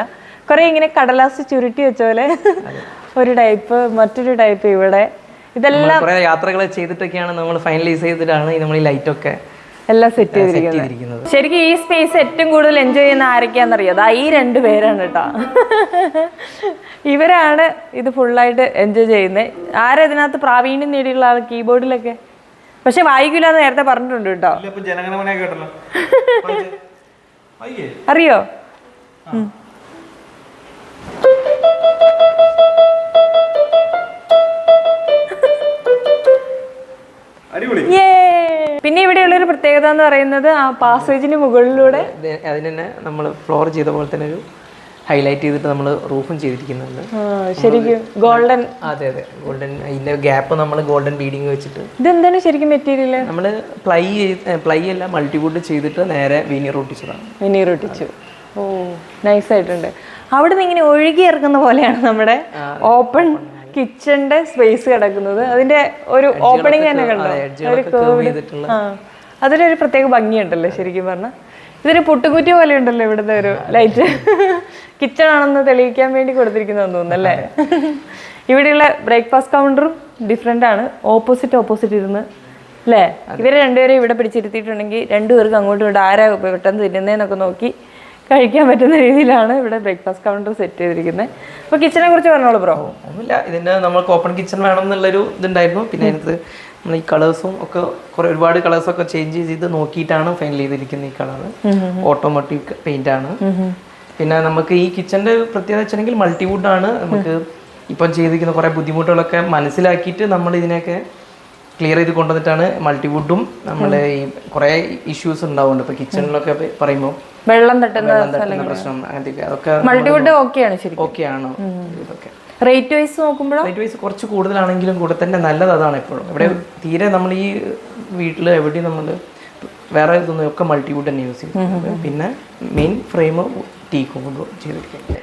കുറെ ഇങ്ങനെ കടലാസ് ചുരുട്ടി വെച്ച പോലെ ഒരു ടൈപ്പ് മറ്റൊരു ടൈപ്പ് ഇവിടെ. ഇതെല്ലാം കുറെ യാത്രകൾ ചെയ്തിട്ടൊക്കെയാണ് നമ്മൾ ഫൈനലൈസ് ചെയ്തിട്ടാണ് നമ്മൾ ഈ ലൈറ്റ് ഒക്കെ എല്ലാം സെറ്റ് ചെയ്തിരിക്കുന്നത്. ശരിക്കും ഈ സ്പേസ് ഏറ്റവും കൂടുതൽ എൻജോയ് ചെയ്യുന്ന ആരൊക്കെയാണെന്നറിയോ? അതാ ഈ രണ്ട് പേരാണ് കേട്ടോ. ഇവരാണ് ഇത് ഫുള്ളായിട്ട് എൻജോയ് ചെയ്യുന്നത്. ആരാ ഇതിനകത്ത് പ്രാവീണ്യം നേടിയുള്ള ആൾ കീബോർഡിലൊക്കെ പക്ഷെ വായിക്കില്ല എന്ന് നേരത്തെ പറഞ്ഞിട്ടുണ്ട് കേട്ടോ. അറിയോ! പിന്നെ ഇവിടെയുള്ള ഒരു പ്രത്യേകത എന്ന് പറയുന്നത് ആ പാസേജിന് മുകളിലൂടെ അതിനെ അതിന് നമ്മൾ ഫ്ലോർ ചെയ്ത പോലെ തന്നെ ഒരു ഹൈലൈറ്റ് ചെയ്തിട്ട് നമ്മൾ റൂഫും ചെയ്തിരിക്കുന്നുണ്ട്. ശരിക്കും ഗോൾഡൻ. അതെ അതെ. ഗോൾഡൻ അതിന്റെ ഗ്യാപ്പ് നമ്മൾ ഗോൾഡൻ ബീഡിങ് വെച്ചിട്ട്. ഇതെന്താണ് ശരിക്കും മെറ്റീരിയൽ നമ്മൾ പ്ലൈ പ്ലൈ അല്ല മൾട്ടിവുഡ് ചെയ്തിട്ട് നേരെ വിനീർ ഒട്ടിച്ചതാണ്. വിനീർ ഒട്ടിച്ചു. ഓ നൈസ് ആയിട്ടുണ്ട്. അവിടെ നിന്ന് ഇങ്ങനെ ഒഴുകി ഇറക്കുന്ന പോലെയാണ് നമ്മുടെ ഓപ്പൺ കിച്ചന്റെ സ്പേസ് കിടക്കുന്നത്. അതിന്റെ ഒരു ഓപ്പണിംഗ് തന്നെ കണ്ടോ? അതിലൊരു പ്രത്യേക ഭംഗിയുണ്ടല്ലോ ശരിക്കും പറഞ്ഞാൽ ഇതൊരു പുട്ടുകുറ്റി പോലെ ഉണ്ടല്ലോ ഇവിടുത്തെ ഒരു ലൈറ്റ് കിച്ചൺ ആണെന്ന് തെളിയിക്കാൻ വേണ്ടി കൊടുത്തിരിക്കുന്നതെന്ന് തോന്നുന്നു അല്ലേ? ഇവിടെയുള്ള ബ്രേക്ക്ഫാസ്റ്റ് കൗണ്ടറും ഡിഫറെന്റ് ആണ്. ഓപ്പോസിറ്റ് ഓപ്പോസിറ്റ് ഇരുന്ന് അല്ലേ? ഇവരെ രണ്ടുപേരും ഇവിടെ പിടിച്ചിരുത്തിയിട്ടുണ്ടെങ്കിൽ രണ്ടുപേർക്കും അങ്ങോട്ടും ഇങ്ങോട്ടും ആരാ പെട്ടെന്ന് തിന്നുന്നതെന്നൊക്കെ നോക്കി കഴിക്കാൻ പറ്റുന്ന രീതിയിലാണ് ഇവിടെ ബ്രേക്ക്ഫാസ്റ്റ് കൗണ്ടർ സെറ്റ് ചെയ്തിരിക്കുന്നത് അപ്പോൾ കിച്ചനെ കുറിച്ച് പറഞ്ഞോളൂ ബ്രോ. ഒന്നുമില്ല. ഇതിന് നമ്മൾക്ക് ഓപ്പൺ കിച്ചൺ വേണം എന്നുള്ളൊരു ഇതുണ്ടായിരുന്നു. പിന്നെ അതിനകത്ത് നമ്മൾ ഈ കളേഴ്സും ഒക്കെ കുറെ ഒരുപാട് കളേഴ്സ് ഒക്കെ ചേഞ്ച് ചെയ്ത് നോക്കിയിട്ടാണ് ഫൈനൽ ചെയ്തിരിക്കുന്നത് ഈ കളർ ഓട്ടോമാറ്റിക് പെയിന്റ് ആണ്. പിന്നെ നമുക്ക് ഈ കിച്ചന്റെ പ്രത്യേകത വെച്ചിട്ടുണ്ടെങ്കിൽ മൾട്ടിവുഡ് ആണ്. നമുക്ക് ഇപ്പം ചെയ്തിരിക്കുന്ന കുറെ ബുദ്ധിമുട്ടുകളൊക്കെ മനസ്സിലാക്കിയിട്ട് നമ്മൾ ഇതിനെയൊക്കെ ക്ലിയർ ചെയ്ത് കൊണ്ടുവന്നിട്ടാണ് മൾട്ടിവുഡും നമ്മൾ ഈ കുറേ ഇഷ്യൂസ് ഉണ്ടാവുന്നുണ്ട്. ഇപ്പൊ കിച്ചണിലൊക്കെ പറയുമ്പോൾ വെള്ളം തട്ടുന്ന പ്രശ്നം അങ്ങനത്തെ അതൊക്കെ മൾട്ടിവുഡ് ഓക്കെയാണ് ശരിക്കും. ഓക്കെയാണ് ഇതൊക്കെ. റേറ്റ് വൈസ് നോക്കുമ്പോഴോ? റേറ്റ് വൈസ് കുറച്ച് കൂടുതലാണെങ്കിലും കൂടെ തന്നെ നല്ലത് അതാണ് എപ്പോഴും. ഇവിടെ തീരെ നമ്മൾ ഈ വീട്ടിൽ എവിടെയും നമ്മൾ വേറെ ഇതൊന്നും ഒക്കെ മൾട്ടിവുഡ് തന്നെ യൂസ് ചെയ്യും. പിന്നെ മെയിൻ ഫ്രെയിം ടീ കൊണ്ട് ചെയ്തിരിക്കുന്നത്.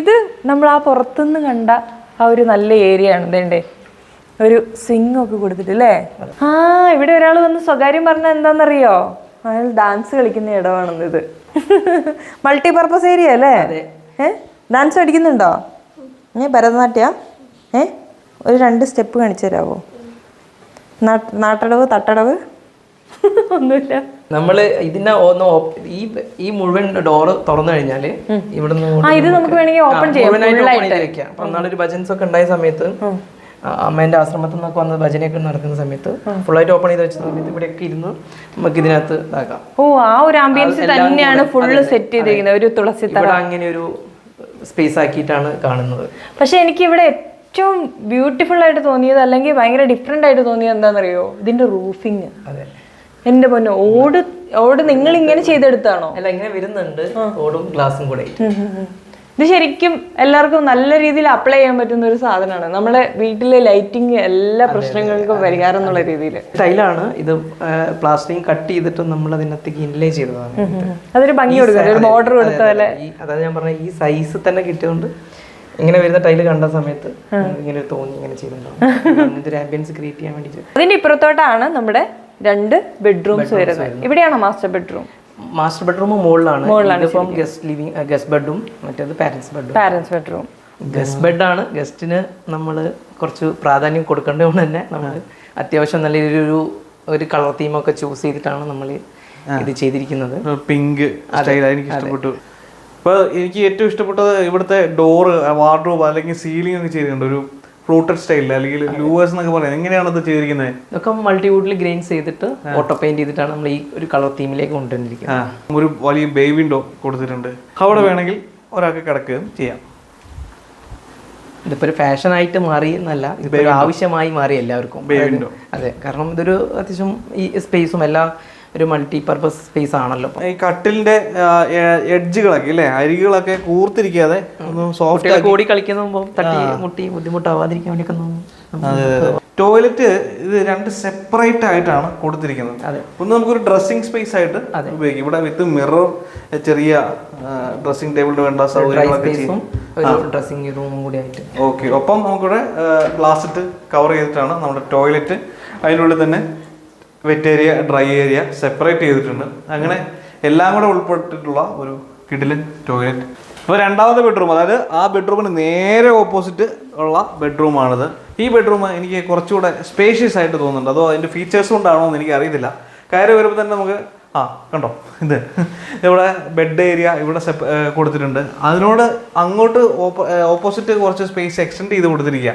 ഇത് നമ്മൾ ആ പുറത്തുനിന്ന് കണ്ട ആ ഒരു നല്ല ഏരിയ ആണ്. ഇതേണ്ടേ ഒരു സിംഗ് ഒക്കെ കൊടുത്തിട്ട് അല്ലേ ആ ഇവിടെ ഒരാൾ വന്ന് സ്വകാര്യം പറഞ്ഞ എന്താണെന്നറിയോ അയാൾ ഡാൻസ് കളിക്കുന്ന ഇടമാണെന്ന് ഇത്. മൾട്ടിപർപ്പസ് ഏരിയ അല്ലേ? ഏഹ് ഡാൻസ് പഠിക്കുന്നുണ്ടോ? ഏ ഭരതനാട്യ ഏ? ഒരു രണ്ട് സ്റ്റെപ്പ് കാണിച്ചു തരാമോ നാട്ടടവ് തട്ടടവ്? ഒന്നുമില്ല. നമ്മൾ ഇതിന്റെ ഒന്ന് ഈ ഈ മുഴുവൻ ഡോറ് തുറന്നു കഴിഞ്ഞാൽ ഇവിടുന്ന് ആ ഇത് നമുക്ക് വേണമെങ്കിൽ ഓപ്പൺ ചെയ്യാം അപ്പൊ നാളൊരു ഭജൻസ് ഒക്കെ ഉണ്ടായ സമയത്ത് അമ്മേന്റെ ആശ്രമത്തിൽ നിന്നൊക്കെ വന്ന് ഭജനയൊക്കെ നടക്കുന്ന സമയത്ത് ഫുൾ ഫുള്ളായിട്ട് ഓപ്പൺ ചെയ്ത് വെച്ച സമയത്ത് ഇവിടെയൊക്കെ ഇരുന്ന് നമുക്ക് ഇതിനകത്ത് ഇതാക്കാം. ഓ ആ ഒരു ആംബിയൻസ് തന്നെയാണ് ഫുള്ള് സെറ്റ് ചെയ്തിരിക്കുന്നത്. ഒരു തുളസി ഇവിടെ അങ്ങനെ ഒരു സ്പേസ് ആക്കിയിട്ടാണ് കാണുന്നത്. പക്ഷെ എനിക്ക് ഇവിടെ ഏറ്റവും ബ്യൂട്ടിഫുൾ ആയിട്ട് തോന്നിയത് അല്ലെങ്കിൽ ഭയങ്കര ഡിഫറെന്റ് ആയിട്ട് തോന്നിയത് എന്താണെന്നറിയോ? ഇതിന്റെ റൂഫിങ് അതെ. എന്റെ പൊന്നെ ഓട് ഓട് നിങ്ങൾ ഇങ്ങനെ ചെയ്തെടുത്താണോ? അല്ല ഇങ്ങനെ വരുന്നുണ്ട്. ഓടും ഗ്ലാസും കൂടെ. ഇത് ശരിക്കും എല്ലാവർക്കും നല്ല രീതിയിൽ അപ്ലൈ ചെയ്യാൻ പറ്റുന്ന ഒരു സാധനമാണ്. നമ്മുടെ വീട്ടിലെ ലൈറ്റിംഗ് എല്ലാ പ്രശ്നങ്ങൾക്കും പരിഹാരം എന്നുള്ള രീതിയിൽ ടൈലാണ് ഇത് പ്ലാസ്റ്റിക് കട്ട് ചെയ്തിട്ട് നമ്മൾ അതിനകത്തേക്ക് ഇൻലേ ചെയ്തതാണ്. അതൊരു ഭംഗി കൊടുക്കുക ഒരു ബോർഡർ കൊടുത്ത പോലെ. അതായത് ഞാൻ പറഞ്ഞ ഈ സൈസ് തന്നെ കിട്ടിയതുകൊണ്ട് ഇങ്ങനെ വരുന്ന ടൈൽ കണ്ട സമയത്ത് ഇങ്ങനെ തോന്നി ഇങ്ങനെ ചെയ്തിട്ടുണ്ടാവും. ആംബിയൻസ് ക്രിയേറ്റ് ചെയ്യാൻ വേണ്ടി അതിന്റെ ഇപ്പുറത്തോട്ടാണ് നമ്മുടെ രണ്ട് ബെഡ്റൂംസ് വരുന്നത്. ഇവിടെയാണോ മാസ്റ്റർ ബെഡ്റൂം മാസ്റ്റർ ബെഡ്റൂം മുകളിലാണ് ഇതിപ്പം ഗസ്റ്റ് ലിവിങ് ഗസ്റ്റ് ബെഡും മറ്റേത് പാരന്റ്സ് ബെഡും പാരന്റ്സ് ബെഡ്റൂം ഗസ്റ്റ് ബെഡാണ് ഗസ്റ്റിന് നമ്മൾ കുറച്ച് പ്രാധാന്യം കൊടുക്കേണ്ടതുകൊണ്ട് തന്നെ നമ്മൾ അത്യാവശ്യം നല്ല ഒരു ഒരു കളർ തീമൊക്കെ ചൂസ് ചെയ്തിട്ടാണ് നമ്മൾ ഇത് ചെയ്തിരിക്കുന്നത്. പിങ്ക് സ്റ്റൈൽ എനിക്ക് ഇഷ്ടപ്പെട്ടു. ഇപ്പൊ എനിക്ക് ഏറ്റവും ഇഷ്ടപ്പെട്ടത് ഇവിടുത്തെ ഡോറ് വാർഡ്രോബ് അല്ലെങ്കിൽ സീലിംഗ് ഒക്കെ ചെയ്തിട്ടുണ്ട്. ഒരു ഫ്ലൂട്ടഡ് സ്റ്റൈലിൽ അല്ലെങ്കിൽ ലൂവേഴ്സ് എന്നൊക്കെ പറയുന്നത് എങ്ങനെയാണ് അത് ചെയ്തിരിക്കുന്നത്? ഇതൊക്കെ മൾട്ടിവുഡിൽ ഗ്രെയിൻസ് ചെയ്തിട്ട് ഓട്ടോ പെയിന്റ് ചെയ്തിട്ടാണ് നമ്മൾ ഈ ഒരു കളർ തീമിലേക്ക് കൊണ്ടുവന്നിരിക്കുന്നത്. ഒരു വലിയ ബേ വിൻഡോ കൊടുത്തിട്ടുണ്ട്. അവിടെ വേണമെങ്കിൽ ഒരാൾക്ക് കിടക്കുകയും ചെയ്യാം. ഇതിപ്പോ ഒരു ഫാഷൻ ആയിട്ട് മാറി എന്നല്ല ഇതിപ്പോ ആവശ്യമായി മാറി എല്ലാവർക്കും. അതെ കാരണം ഇതൊരു അത്യാവശ്യം ഈ സ്പേസും എല്ലാം ഒരു മൾട്ടി പർപ്പസ് സ്പേസ് ആണല്ലോ ഈ കട്ടിലിന്റെ എഡ്ജുകളൊക്കെ അല്ലേ അരികളൊക്കെ കൂർത്തിരിക്കാതെ ഒന്ന് സോഫ്റ്റ് ഓടി കളിക്കുമ്പോൾ തട്ടി മുട്ടി ബുദ്ധിമുട്ടാവാതിരിക്കാൻ ഒന്ന് ടോയ്ലറ്റ് ഇത് രണ്ട് സെപ്പറേറ്റ് ആയിട്ടാണ് കൊടുത്തിരിക്കുന്നത്. ഒന്ന് നമുക്കൊരു ഡ്രസ്സിംഗ് സ്പേസ് ആയിട്ട് ഉപയോഗിക്കും. ഇവിടെ വിത്ത് മിറർ ചെറിയ ഡ്രസ്സിംഗ് ടേബിളിന് വേണ്ട സൗകര്യങ്ങളൊക്കെ ചെയ്യും. ഡ്രസ്സിംഗ് റൂമും കൂടി ആയിട്ട്. ഓക്കെ ഒപ്പം നമുക്കിവിടെ ഗ്ലാസ് ഇട്ട് കവർ ചെയ്തിട്ടാണ് നമ്മുടെ ടോയ്ലറ്റ് അതിനുള്ളിൽ തന്നെ wet area dry area separate ചെയ്തിട്ടുണ്ട്. അങ്ങനെ എല്ലാം കൂടെ ഉൾപ്പെട്ടിട്ടുള്ള ഒരു കിഡിലൻ ടോയ്ലറ്റ് ഇപ്പോൾ രണ്ടാമത്തെ ബെഡ്റൂം അതായത് ആ ബെഡ്റൂമിന് നേരെ ഓപ്പോസിറ്റ് ഉള്ള ബെഡ്റൂമാണിത് ഈ ബെഡ്റൂം എനിക്ക് കുറച്ചുകൂടെ സ്പേഷ്യസ് ആയിട്ട് തോന്നുന്നുണ്ട്. അതോ അതിന്റെ ഫീച്ചേഴ്സ് കൊണ്ടാണോ എന്ന് എനിക്ക് അറിയത്തില്ല. കയറി വരുമ്പോൾ തന്നെ നമുക്ക് ആ കണ്ടോ? ഇത് ഇവിടെ ബെഡ് ഏരിയ ഇവിടെ സെപ്പ് കൊടുത്തിട്ടുണ്ട്. അതിനോട് അങ്ങോട്ട് ഓപ്പോസിറ്റ് കുറച്ച് സ്പേസ് എക്സ്റ്റെൻഡ് ചെയ്ത് കൊടുത്തിരിക്കുക.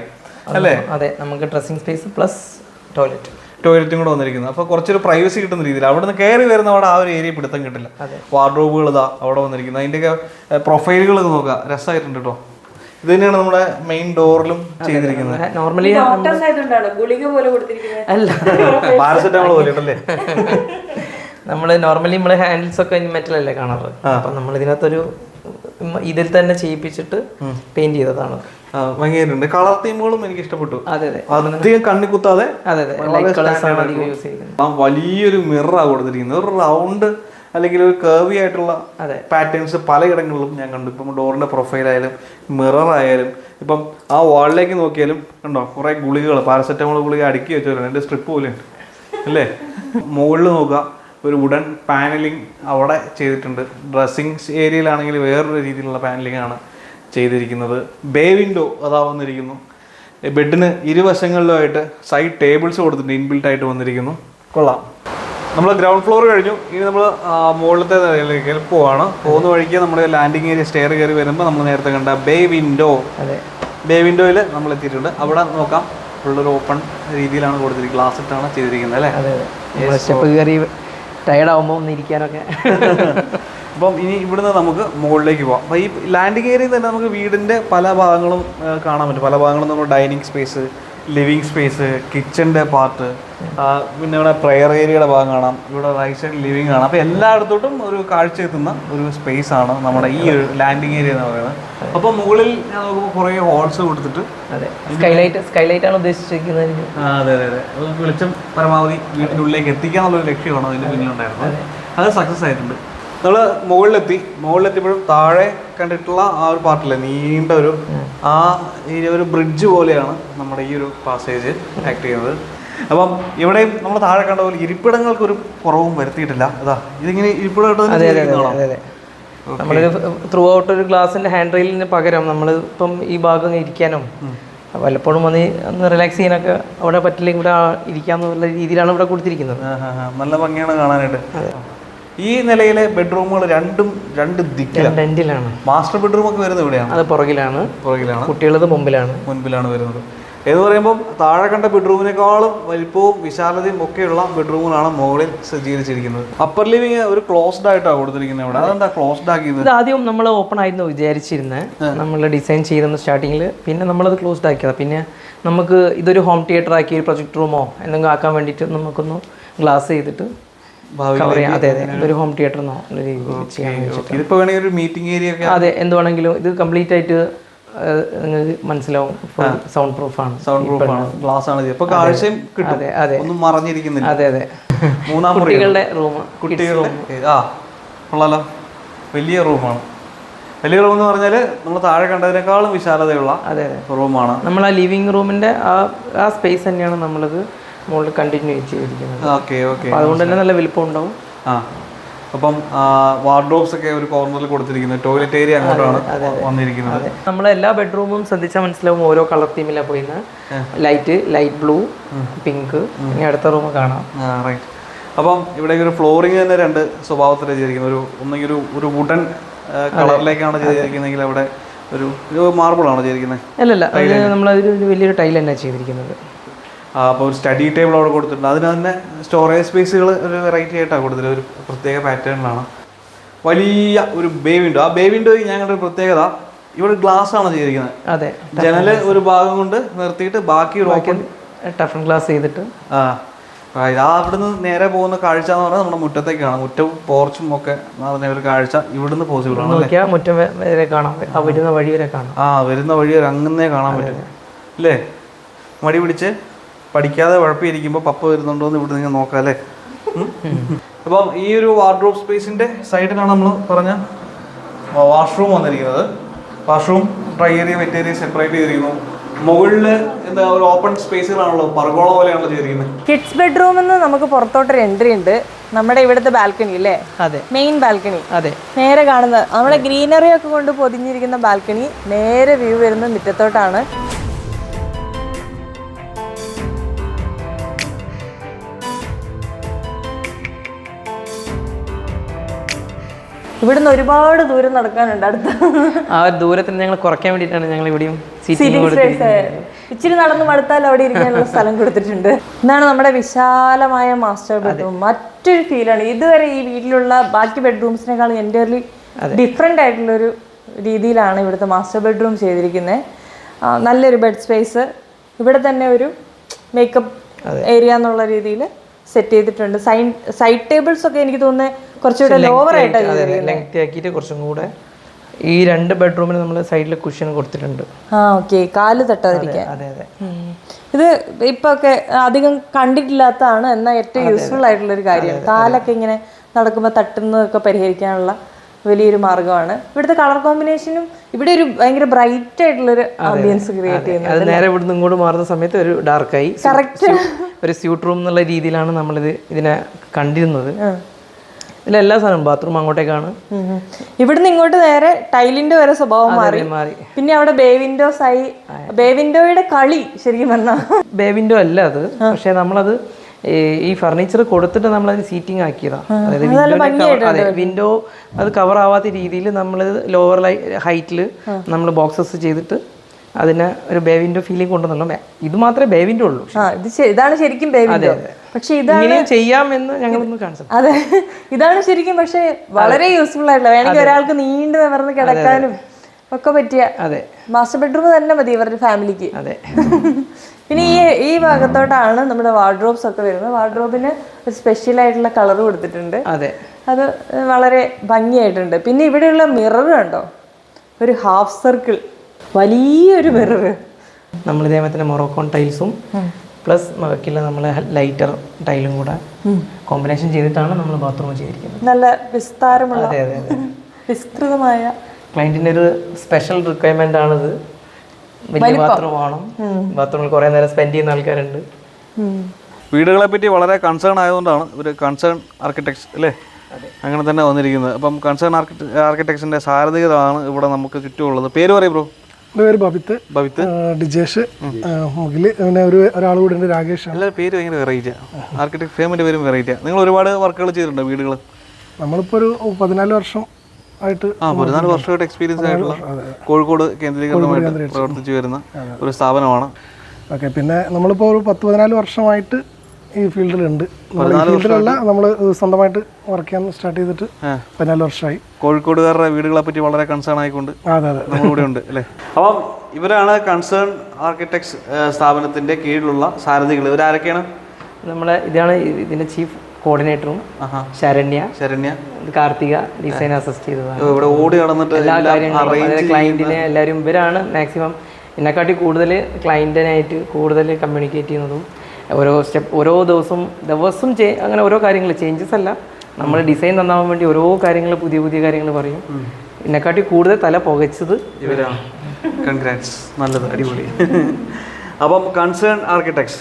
അല്ലേ? അതെ നമുക്ക് ഡ്രസ്സിംഗ് സ്പേസ് പ്ലസ് ടോയ്ലറ്റ് ടോയ്ലറ്റും കൂടെ വന്നിരിക്കുന്നത്. അപ്പോൾ കുറച്ചൊരു പ്രൈവസി കിട്ടുന്ന രീതിയിൽ. അവിടെ നിന്ന് കയറി വരുന്ന അവിടെ ആ ഒരു ഏരിയ പിടുത്തം കിട്ടില്ല. വാർഡ്രോബുകൾ ഇതാ അവിടെ വന്നിരിക്കുന്നത്. അതിന്റെയൊക്കെ പ്രൊഫൈലുകൾ നോക്കുക. രസമായിട്ടുണ്ട് കേട്ടോ ഇത് തന്നെയാണ് നമ്മുടെ മെയിൻ ഡോറിലും ചെയ്തിരിക്കുന്നത്. നോർമലി ഗുളിക പോലെ അല്ല. പാരസെറ്റാമോൾ പോലെ ഉണ്ടല്ലേ നമ്മൾ നോർമലി നമ്മൾ ഹാൻഡിൽസ് ഒക്കെ മെറ്റലല്ലേ കാണാറ്? അപ്പൊ നമ്മൾ ഇതിനകത്തൊരു ഇതിൽ തന്നെ ചെയ്യിപ്പിച്ചിട്ട് പെയിന്റ് ചെയ്തതാണ്. ഭംഗിയായിട്ടുണ്ട്. കളർ തീമുകളും എനിക്ക് ഇഷ്ടപ്പെട്ടു അധികം കണ്ണി കുത്താതെ വലിയൊരു മിററാണ് കൊടുത്തിരിക്കുന്നത്. ഒരു റൗണ്ട് അല്ലെങ്കിൽ ഒരു കേർവി ആയിട്ടുള്ള. പാറ്റേൺസ് പലയിടങ്ങളിലും ഞാൻ കണ്ടു. ഇപ്പം ഡോറിന്റെ പ്രൊഫൈൽ ആയാലും മിറർ ആയാലും ഇപ്പം ആ വാളിലേക്ക് നോക്കിയാലും കണ്ടോ കുറെ ഗുളികകൾ പാരസെറ്റമോൾ ഗുളിക അടുക്കി വെച്ചവരാണ്. എന്റെ സ്ട്രിപ്പ് പോലെ. ഉണ്ട് അല്ലേ? മുകളിൽ നോക്കുക. ഒരു വുഡൻ പാനലിംഗ് അവിടെ ചെയ്തിട്ടുണ്ട്. ഡ്രസ്സിങ് ഏരിയയിലാണെങ്കിൽ വേറൊരു രീതിയിലുള്ള പാനലിംഗ് ആണ്. ചെയ്തിരിക്കുന്നത്. ബേ വിൻഡോ അതാ വന്നിരിക്കുന്നു. ബെഡിന് ഇരുവശങ്ങളിലുമായിട്ട് സൈഡ് ടേബിൾസ് കൊടുത്തിട്ടുണ്ട് ഇൻബിൽട്ട് ആയിട്ട് വന്നിരിക്കുന്നു. കൊള്ളാം. നമ്മൾ ഗ്രൗണ്ട് ഫ്ലോർ കഴിഞ്ഞു. ഇനി നമ്മൾ മുകളിലത്തെ നിലയിലേക്ക് പോവാണ്. പോകുന്ന വഴിക്ക് നമ്മുടെ ലാൻഡിങ് ഏരിയ സ്റ്റെയർ കയറി വരുമ്പോൾ നമ്മൾ നേരത്തെ കണ്ട ബേ വിൻഡോ. അതെ. ബേ വിൻഡോയിൽ നമ്മൾ എത്തിയിട്ടുണ്ട്. അവിടെ നോക്കാം. ഫുള്ളൊരു ഓപ്പൺ രീതിയിലാണ് കൊടുത്തിരിക്കുന്നത്. ഗ്ലാസ് ഇട്ടാണ് ചെയ്തിരിക്കുന്നത് അല്ലേ? സ്റ്റെപ്പ് കയറി ടയർഡ് ആവുമ്പോൾ ഒന്ന് ഇരിക്കാനൊക്കെ. അപ്പം ഇനി ഇവിടുന്ന് നമുക്ക് മുകളിലേക്ക് പോകാം അപ്പോൾ ഈ ലാൻഡിംഗ് ഏരിയയിൽ തന്നെ നമുക്ക് വീടിന്റെ പല ഭാഗങ്ങളും കാണാൻ പറ്റും. പല ഭാഗങ്ങളും നമ്മൾ ഡൈനിങ് സ്പേസ് ലിവിങ് സ്പേസ് കിച്ചന്റെ പാർട്ട് പിന്നെ ഇവിടെ പ്രെയർ ഏരിയയുടെ ഭാഗം കാണാം. ഇവിടെ റൈറ്റ് സൈഡ് ലിവിങ് കാണാം. അപ്പോൾ എല്ലായിടത്തോട്ടും ഒരു കാഴ്ച എത്തുന്ന ഒരു സ്പേസ് ആണ് നമ്മുടെ ഈ ഒരു ലാൻഡിങ് ഏരിയ എന്ന് പറയുന്നത്. അപ്പോൾ മുകളിൽ ഞാൻ നോക്കുമ്പോൾ കുറേ ഹോൾസ് കൊടുത്തിട്ട് അതെ. സ്കൈലൈറ്റ് സ്കൈലൈറ്റ് ആണ് ഉദ്ദേശിച്ചിരിക്കുന്നത് അതെ അതെ അതെ. നമുക്ക് വെളിച്ചം പരമാവധി വീട്ടിനുള്ളിലേക്ക് എത്തിക്കുക എന്നുള്ളൊരു ലക്ഷ്യമാണ് അതിന്റെ പിന്നിലുണ്ടായിരുന്നത്. അത്. സക്സസ് ആയിട്ടുണ്ട്. നമ്മൾ മുകളിലെത്തി. മുകളിലെത്തിയപ്പോഴും താഴെ കണ്ടിട്ടുള്ള ആ ഒരു പാർട്ടില്ലേ നീണ്ട ഒരു ആ ഈ ഒരു ബ്രിഡ്ജ് പോലെയാണ് നമ്മുടെ ഈ ഒരു പാസേജ് ആക്ട് ചെയ്യുന്നത്. അപ്പം ഇവിടെയും നമ്മൾ താഴെ കണ്ട പോലെ ഇരിപ്പിടങ്ങൾക്ക് ഒരു കുറവും വരുത്തിയിട്ടില്ല. അതാ ഇതിങ്ങനെ ഇരിപ്പിടമായിട്ട് നമ്മളൊരു ത്രൂ ഔട്ട് ഒരു ഗ്ലാസിന്റെ ഹാൻഡ് റെയിലിന് പകരം നമ്മൾ ഇപ്പം ഈ ഭാഗം ഇരിക്കാനും വല്ലപ്പോഴും വന്ന് ഒന്ന് റിലാക്സ് ചെയ്യാനൊക്കെ അവിടെ പറ്റില്ലെങ്കിൽ ഇവിടെ ഇരിക്കാന്നുള്ള രീതിയിലാണ് ഇവിടെ കൊടുത്തിരിക്കുന്നത്. നല്ല ഭംഗിയാണ് കാണാനായിട്ട്. ഈ നിലയിലെ ബെഡ്റൂമുകൾ രണ്ടും രണ്ട് ദിക്കിലാണ്. മാസ്റ്റർ ബെഡ്റൂം ഒക്കെ വരുന്നത് ഇവിടെയാണ്. അത് പുറകിലാണ്. പുറകിലാണ്. കുട്ടികളത് മുമ്പിലാണ്. മുൻപിലാണ് വരുന്നത്. എന്ന് പറയുമ്പോൾ താഴെ കണ്ട ബെഡ്റൂമിനേക്കാളും വലിപ്പവും വിശാലതയും ഒക്കെയുള്ള ബെഡ്റൂമുകളാണ് മുകളിൽ സജ്ജീകരിച്ചിരിക്കുന്നത്. അപ്പർ ലിവിങ് ഒരു ക്ലോസ്ഡ് ആയിട്ടാണ് കൊടുത്തിരിക്കുന്നത് ഇവിടെ. അതെന്താ ക്ലോസ്ഡ് ആക്കിയത്? ഇത് ആദ്യം നമ്മൾ ഓപ്പൺ ആയിരുന്നു വിചാരിച്ചിരുന്നത് നമ്മൾ ഡിസൈൻ ചെയ്തെന്ന് സ്റ്റാർട്ടിങ്ങിൽ പിന്നെ നമ്മളത് ക്ലോസ്ഡ് ആക്കിയത്. പിന്നെ നമുക്ക് ഇതൊരു ഹോം തിയേറ്റർ ആക്കി ഒരു പ്രൊജക്ട് റൂമോ എന്തെങ്കിലും ആക്കാൻ വേണ്ടിയിട്ട് നമുക്കൊന്ന് ഗ്ലാസ് ചെയ്തിട്ട് അതെ അതെ. ഒരു ഹോം തിയേറ്റർ എന്നോ ഇതിപ്പോ വേണമെങ്കിൽ ഒരു മീറ്റിംഗ് ഏരിയ ഒക്കെ അതെ എന്ത് വേണമെങ്കിലും ഇത് കംപ്ലീറ്റ് ആയിട്ട് നിങ്ങൾക്ക് മനസ്സിലാവും. സൗണ്ട് പ്രൂഫ് ആണ്. സൗണ്ട് പ്രൂഫ് ആണ്. ഗ്ലാസ് ആണ് ഇപ്പൊ കാഴ്ചയും കിട്ടും. അതെ അതെ. ഒന്നും മറഞ്ഞിരിക്കുന്നില്ല. അതെ അതെ. മൂന്നാം കുട്ടികളുടെ റൂം കുട്ടികളുടെ ആ കൊള്ളാലോ. വലിയ റൂമാണ് വലിയ റൂം എന്ന് പറഞ്ഞാൽ നമ്മൾ താഴെ കണ്ടതിനേക്കാളും വിശാലതയുള്ള അതെ അതെ. റൂമാണ് നമ്മൾ ആ ലിവിങ് റൂമിന്റെ ആ ആ സ്പേസ് തന്നെയാണ് നമ്മളത് മുകളിൽ കണ്ടിന്യൂ ചെയ്തിരിക്കുന്നത്. ഓക്കെ ഓക്കെ അപ്പോൾ അതുകൊണ്ട് തന്നെ നല്ല വലിപ്പം ഉണ്ടാവും ആ. അപ്പം വാർഡ്രോബ്സ് ഒക്കെ ഒരു കോർണറിൽ കൊടുത്തിരിക്കുന്നത് ടോയ്ലറ്റ് ഏരിയ അങ്ങോട്ടാണ് വന്നിരിക്കുന്നത്. നമ്മളെ എല്ലാ ബെഡ്റൂമും ശ്രദ്ധിച്ചാൽ മനസ്സിലാവും ഓരോ കളർ തീമിലാണ് പോയിന്ന്. ലൈറ്റ് ലൈറ്റ് ബ്ലൂ പിങ്ക് ഇനി അടുത്ത റൂം കാണാം. റൈറ്റ് അപ്പം ഇവിടെ ഒരു ഫ്ലോറിങ് തന്നെ രണ്ട് സ്വഭാവത്തിലാണ് ചെയ്തിരിക്കുന്നത്. ഒരു ഒന്നെങ്കിൽ ഒരു ഒരു വുഡൻ കളറിലേക്കാണ് ചെയ്തിരിക്കുന്നതെങ്കിൽ അവിടെ ഒരു മാർബിൾ ആണോ ചെയ്തിരിക്കുന്നത്? അല്ലല്ല നമ്മളതൊരു ഒരു വലിയൊരു ടൈൽ തന്നെ ചെയ്തിരിക്കുന്നത്. അപ്പോൾ ഒരു സ്റ്റഡി ടേബിൾ അവിടെ കൊടുത്തിട്ടുണ്ട്. അതിന് തന്നെ സ്റ്റോറേജ് സ്പേസുകൾ ഒരു വെറൈറ്റി ആയിട്ടാണ് കൊടുത്തത് ഒരു പ്രത്യേക പാറ്റേണിലാണ് വലിയ ഒരു ബേ വിൻഡോ ആ ബേ വിൻഡോ ഞങ്ങളുടെ ഒരു പ്രത്യേകത. ഇവിടെ ഗ്ലാസ് ആണ് ചെയ്തിരിക്കുന്നത്. അതെ ജനൽ ഒരു ഭാഗം കൊണ്ട് നിർത്തിയിട്ട് ബാക്കി ടഫൺ ടഫൻ ഗ്ലാസ് ചെയ്തിട്ട്. ആ അവിടുന്ന് നേരെ പോകുന്ന കാഴ്ച എന്ന് പറഞ്ഞാൽ നമ്മുടെ മുറ്റത്തേക്കാണ്. മുറ്റവും പോർച്ചും ഒക്കെ പറഞ്ഞ ഒരു കാഴ്ച ഇവിടുന്ന് പോസിബിൾ ആണ് മുറ്റം വരെ കാണാം. ആ വരുന്ന വഴി വരെ കാണാം. ആ വരുന്ന വഴി ഒരു അങ്ങനെ കാണാൻ പറ്റും. അല്ലേ? മടി പിടിച്ച് പഠിക്കാതെ ഉഴപ്പിയിരിക്കുമ്പോൾ പപ്പ വരുന്നുണ്ടോ എന്ന് ഇവിടെ നിങ്ങൾ നോക്കാം അല്ലേ? അപ്പം ഈ ഒരു വാർഡ്രോബ് സ്പേസിന്റെ സൈഡിലാണ് നമ്മൾ പറഞ്ഞ വാഷ്റൂം വന്നിരിക്കുന്നത്. Washroom dry area wet area separate ചെയ്തിരിക്കുന്നു. മുകളിൽ എന്താ ഒരു ഓപ്പൺ സ്പേസുകളാണല്ലോ പർഗോള പോലെയാണല്ലോ ചെയ്തിരിക്കുന്നത്. കിഡ്സ് ബെഡ്റൂമിൽ നിന്ന് നമുക്ക് പുറത്തോട്ടൊരു എൻട്രി ഉണ്ട്. നമ്മുടെ ഇവിടുത്തെ ബാൽക്കണി അല്ലേ അതെ. മെയിൻ ബാൽക്കണി അതെ. നേരെ കാണുന്നത് നമ്മുടെ ഗ്രീനറി ഒക്കെ കൊണ്ട് പൊതിഞ്ഞിരിക്കുന്ന ബാൽക്കണി നേരെ വ്യൂ വരുന്ന മുറ്റത്തോട്ടാണ്. ഇവിടുന്ന് ഒരുപാട് ദൂരം നടക്കാനുണ്ട് അടുത്ത. ആ ഒരു ദൂരത്തിന് ഞങ്ങൾ കുറയ്ക്കാൻ വേണ്ടിയിട്ടാണ് ഞങ്ങൾ ഇവിടെയും ഇച്ചിരി നടന്ന് മടുത്താൽ അവിടെ ഇരിക്കാനുള്ള സ്ഥലം കൊടുത്തിട്ടുണ്ട്. എന്നാണ് നമ്മുടെ വിശാലമായ മാസ്റ്റർ ബെഡ്റൂം മറ്റൊരു ഫീലാണ് ഇതുവരെ ഈ വീട്ടിലുള്ള ബാക്കി ബെഡ്റൂംസിനേക്കാളും ഒരു ഡിഫറെന്റ് ആയിട്ടുള്ളൊരു രീതിയിലാണ് ഇവിടുത്തെ മാസ്റ്റർ ബെഡ്റൂം ചെയ്തിരിക്കുന്നത്. നല്ലൊരു ബെഡ് സ്പേസ് ഇവിടെ തന്നെ ഒരു മേക്കപ്പ് ഏരിയ എന്നുള്ള രീതിയിൽ സെറ്റ് ചെയ്തിട്ടുണ്ട്. സൈൻ സൈഡ് ടേബിൾസ് ഒക്കെ എനിക്ക് തോന്നുന്നത് കുറച്ചുകൂടെ ലോവർ ആയിട്ട് ലെങ്ത് ആക്കിയിട്ട് കുറച്ചും കൂടെ ഈ രണ്ട് ബെഡ്റൂമിന് നമ്മൾ സൈഡിൽ കുഷൻ കൊടുത്തിട്ടുണ്ട്. ആ ഓക്കെ കാൽ തട്ടാതിരിക്കാൻ. അതെ അതെ ഇത് ഇപ്പൊ ഒക്കെ അധികം കണ്ടിട്ടില്ലാത്തതാണ്. എന്നാൽ ഏറ്റവും യൂസ്ഫുൾ ആയിട്ടുള്ള ഒരു കാര്യമാണ് കാലൊക്കെ ഇങ്ങനെ നടക്കുമ്പോൾ തട്ടുന്നതൊക്കെ പരിഹരിക്കാനുള്ള വലിയൊരു മാർഗമാണ് ഇവിടുത്തെ കളർ കോമ്പിനേഷനും ഇവിടെ ഒരു ഭയങ്കര ബ്രൈറ്റ് ആയിട്ടുള്ളൊരു ആംബിയൻസ് ക്രിയേറ്റ് ചെയ്യുന്നത് അത്. നേരെ ഇവിടുന്ന് ഇങ്ങോട്ട് മാറുന്ന സമയത്ത് ഒരു ഡാർക്കായി കറക്റ്റ് ഒരു സ്യൂട്ട് റൂം എന്നുള്ള രീതിയിലാണ് നമ്മളിത് ഇതിനെ കണ്ടിരുന്നത്. ഇതിൽ എല്ലാ സാധനവും ബാത്റൂം അങ്ങോട്ടേക്കാണ്. ഇവിടുന്ന് ഇങ്ങോട്ട് നേരെ ടൈലിന്റെ വരെ സ്വഭാവം മാറി. മാറി. പിന്നെ അവിടെ ബേ വിൻഡോസ് ആയി. ബേ വിൻഡോയുടെ കളി ശരിക്കും പറഞ്ഞാൽ ബേ വിൻഡോ അല്ല അത്. പക്ഷെ നമ്മളത് ഈ- ഫർണിച്ചർ കൊടുത്തിട്ട് നമ്മൾ അതിന് സീറ്റിംഗ് ആക്കിയതാണ് അതായത് വിൻഡോ അതെ വിൻഡോ അത് കവർ ആവാത്ത രീതിയിൽ നമ്മൾ ലോവർ ഹൈറ്റിൽ നമ്മൾ ബോക്സസ് ചെയ്തിട്ട് അതിനെ ഒരു ബേ വിൻഡോ ഫീലിംഗ് കൊണ്ടുവന്നു ഇത് മാത്രമേ ബേ വിൻഡോ ഉള്ളൂ. ഇത് ഇതാണ് ശരിക്കും ബേ വിൻഡോ പക്ഷെ ഇതാണ് ചെയ്യാമെന്ന് ഞങ്ങളൊന്ന് അതെ ഇതാണ് ശരിക്കും പക്ഷെ വളരെ യൂസ്ഫുൾ ആയിട്ടുള്ള വേണമെങ്കിൽ ഒരാൾക്ക് നീണ്ടു നിവർന്ന് കിടക്കാനും ഒക്കെ പറ്റിയ അതെ. മാസ്റ്റർ ബെഡ്റൂം തന്നെ മതി ഇവരുടെ ഫാമിലിക്ക്. അതെ. പിന്നെ ഈ ഈ ഭാഗത്തോട്ടാണ് നമ്മുടെ വാർഡ്രോബ്സ് ഒക്കെ വരുന്നത്. വാർഡ്രോബിന് ഒരു സ്പെഷ്യൽ ആയിട്ടുള്ള കളർ കൊടുത്തിട്ടുണ്ട്. അതെ. അത് വളരെ ഭംഗിയായിട്ടുണ്ട്. പിന്നെ ഇവിടെയുള്ള മിറർ കണ്ടോ? ഒരു ഹാഫ് സർക്കിൾ വലിയൊരു മിറർ. നമ്മൾ ഇതേപോലെ തന്നെ മൊറോക്കോൺ ടൈൽസും പ്ലസ് ബാക്കിയുള്ള നമ്മളെ ലൈറ്റർ ടൈലും കൂടെ കോമ്പിനേഷൻ ചെയ്തിട്ടാണ് നമ്മൾ ബാത്റൂം ചെയ്തിരിക്കുന്നത്. നല്ല വിസ്താരമുള്ള അതെ അതെ അതെ. വിസ്തൃതമായ ക്ലയന്റിന്റെ ഒരു സ്പെഷ്യൽ റിക്വയർമെന്റ് ആണിത്. വലിയ ബാത്റൂം ആണോ ബാത്റൂമിൽ കുറേ നേരം സ്പെൻഡ് ചെയ്യുന്ന ആൾക്കാരുണ്ട്. വീടുകളെ പറ്റി വളരെ കൺസേൺ ആയതുകൊണ്ടാണ് ഇവർ കൺസേൺ ആർക്കിടെക്ട്സ് അല്ലേ? അങ്ങനെ തന്നെ വന്നിരിക്കുന്നത്. അപ്പം കൺസേൺ ആർക്കിടെ ആർക്കിടെക്ട്സിന്റെ സാരഥികളാണ് ഇവിടെ നമുക്ക് ചുറ്റുമുള്ളത്. പേര് പറയും ബ്രോ. എന്റെ പേര് ബബിത്ത്. ബബിത്ത്. ഡിജേഷ്. മുകിൽ. പിന്നെ ഒരു ഒരാൾ കൂടെ ഉണ്ട് രാകേഷ് പേര് ഭയങ്കര വെറൈറ്റിയാണ് ആർക്കിടെക്ട് ഫേമിന്റെ പേരും വെറൈറ്റിയാണ് നിങ്ങൾ ഒരുപാട് വർക്കുകൾ ചെയ്തിട്ടുണ്ടോ വീടുകൾ? നമ്മളിപ്പോ ഒരു പതിനാല് വർഷം ആയിട്ട് ആ പതിനാല് വർഷമായിട്ട് എക്സ്പീരിയൻസ് ആയിട്ടുള്ള കോഴിക്കോട് കേന്ദ്രീകൃതമായിട്ട് പ്രവർത്തിച്ചു വരുന്ന ഒരു സ്ഥാപനമാണ്. ഓക്കെ പിന്നെ നമ്മളിപ്പോ ഒരു പത്ത് പതിനാല് വർഷമായിട്ട് ഈ ഫീൽഡിലുണ്ട്. ഉണ്ട് ഫീൽഡിലല്ല നമ്മൾ സ്വന്തമായിട്ട് വർക്ക് ചെയ്യാൻ സ്റ്റാർട്ട് ചെയ്തിട്ട് പതിനാല് വർഷമായി. കോഴിക്കോടുകാരുടെ വീടുകളെ പറ്റി വളരെ കൺസേൺ ആയിക്കൊണ്ട് അതെ അതെ. നമ്മളിവിടെ ഉണ്ട് അല്ലേ? അപ്പം ഇവരാണ് കൺസേൺ ആർക്കിടെക്ട്സ് സ്ഥാപനത്തിന്റെ കീഴിലുള്ള സാരഥികൾ ഇവരാരൊക്കെയാണ് നമ്മളെ ഇതാണ് ഇതിന്റെ ചീഫ് കോർഡിനേറ്ററും ശരണ്യ. ശരണ്യ. കാർത്തിക ഡിസൈൻ അസിസ്റ്റ് ചെയ്തതാണ്. ഇവിടെ ഓടി നടന്നിട്ട് എല്ലാ കാര്യങ്ങളും ക്ലയന്റിനെ എല്ലാവരും ഇവരാണ് മാക്സിമം എന്നെക്കാട്ടി കൂടുതൽ ക്ലയന്റിനായിട്ട് കൂടുതൽ കമ്മ്യൂണിക്കേറ്റ് ചെയ്യുന്നതും ഓരോ സ്റ്റെപ്പ് ഓരോ ദിവസവും ദിവസം ചേ അങ്ങനെ ഓരോ കാര്യങ്ങൾ ചേഞ്ചസ് അല്ല. നമ്മൾ ഡിസൈൻ നന്നാവാൻ വേണ്ടി ഓരോ കാര്യങ്ങൾ പുതിയ പുതിയ കാര്യങ്ങൾ പറയും. എന്നെക്കാട്ടി കൂടുതൽ തല പുകച്ചത് കൺഗ്രാറ്റ്സ് നല്ലത്. അടിപൊളി. അപ്പം കൺസേൺ ആർക്കിടെക്ട്സ്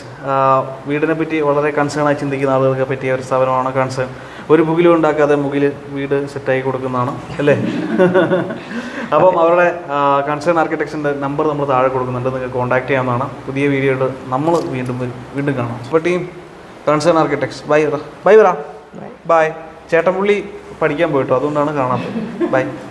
വീടിനെ പറ്റി വളരെ കൺസേൺ ആയി ചിന്തിക്കുന്ന ആളുകൾക്ക് പറ്റിയ ഒരു സ്ഥാപനമാണ് കൺസേൺ ഒരു മുകിലും ഉണ്ടാക്കാതെ മുകിൽ വീട് സെറ്റായി കൊടുക്കുന്നതാണ് അല്ലേ? അപ്പം അവരുടെ കൺസേൺ ആർക്കിടെക്ചറിന്റെ നമ്പർ നമ്മൾ താഴെ കൊടുക്കുന്നുണ്ട് നിങ്ങൾക്ക് കോൺടാക്ട് ചെയ്യാവുന്നതാണ്. പുതിയ വീഡിയോയിൽ നമ്മൾ വീണ്ടും. വീണ്ടും കാണാം. അപ്പോൾ team Concern Architects bye bye വരാം ബൈ ചേട്ടൻപുള്ളി പഠിക്കാൻ പോയിട്ടോ അതുകൊണ്ടാണ് കാണാത്തത്. ബൈ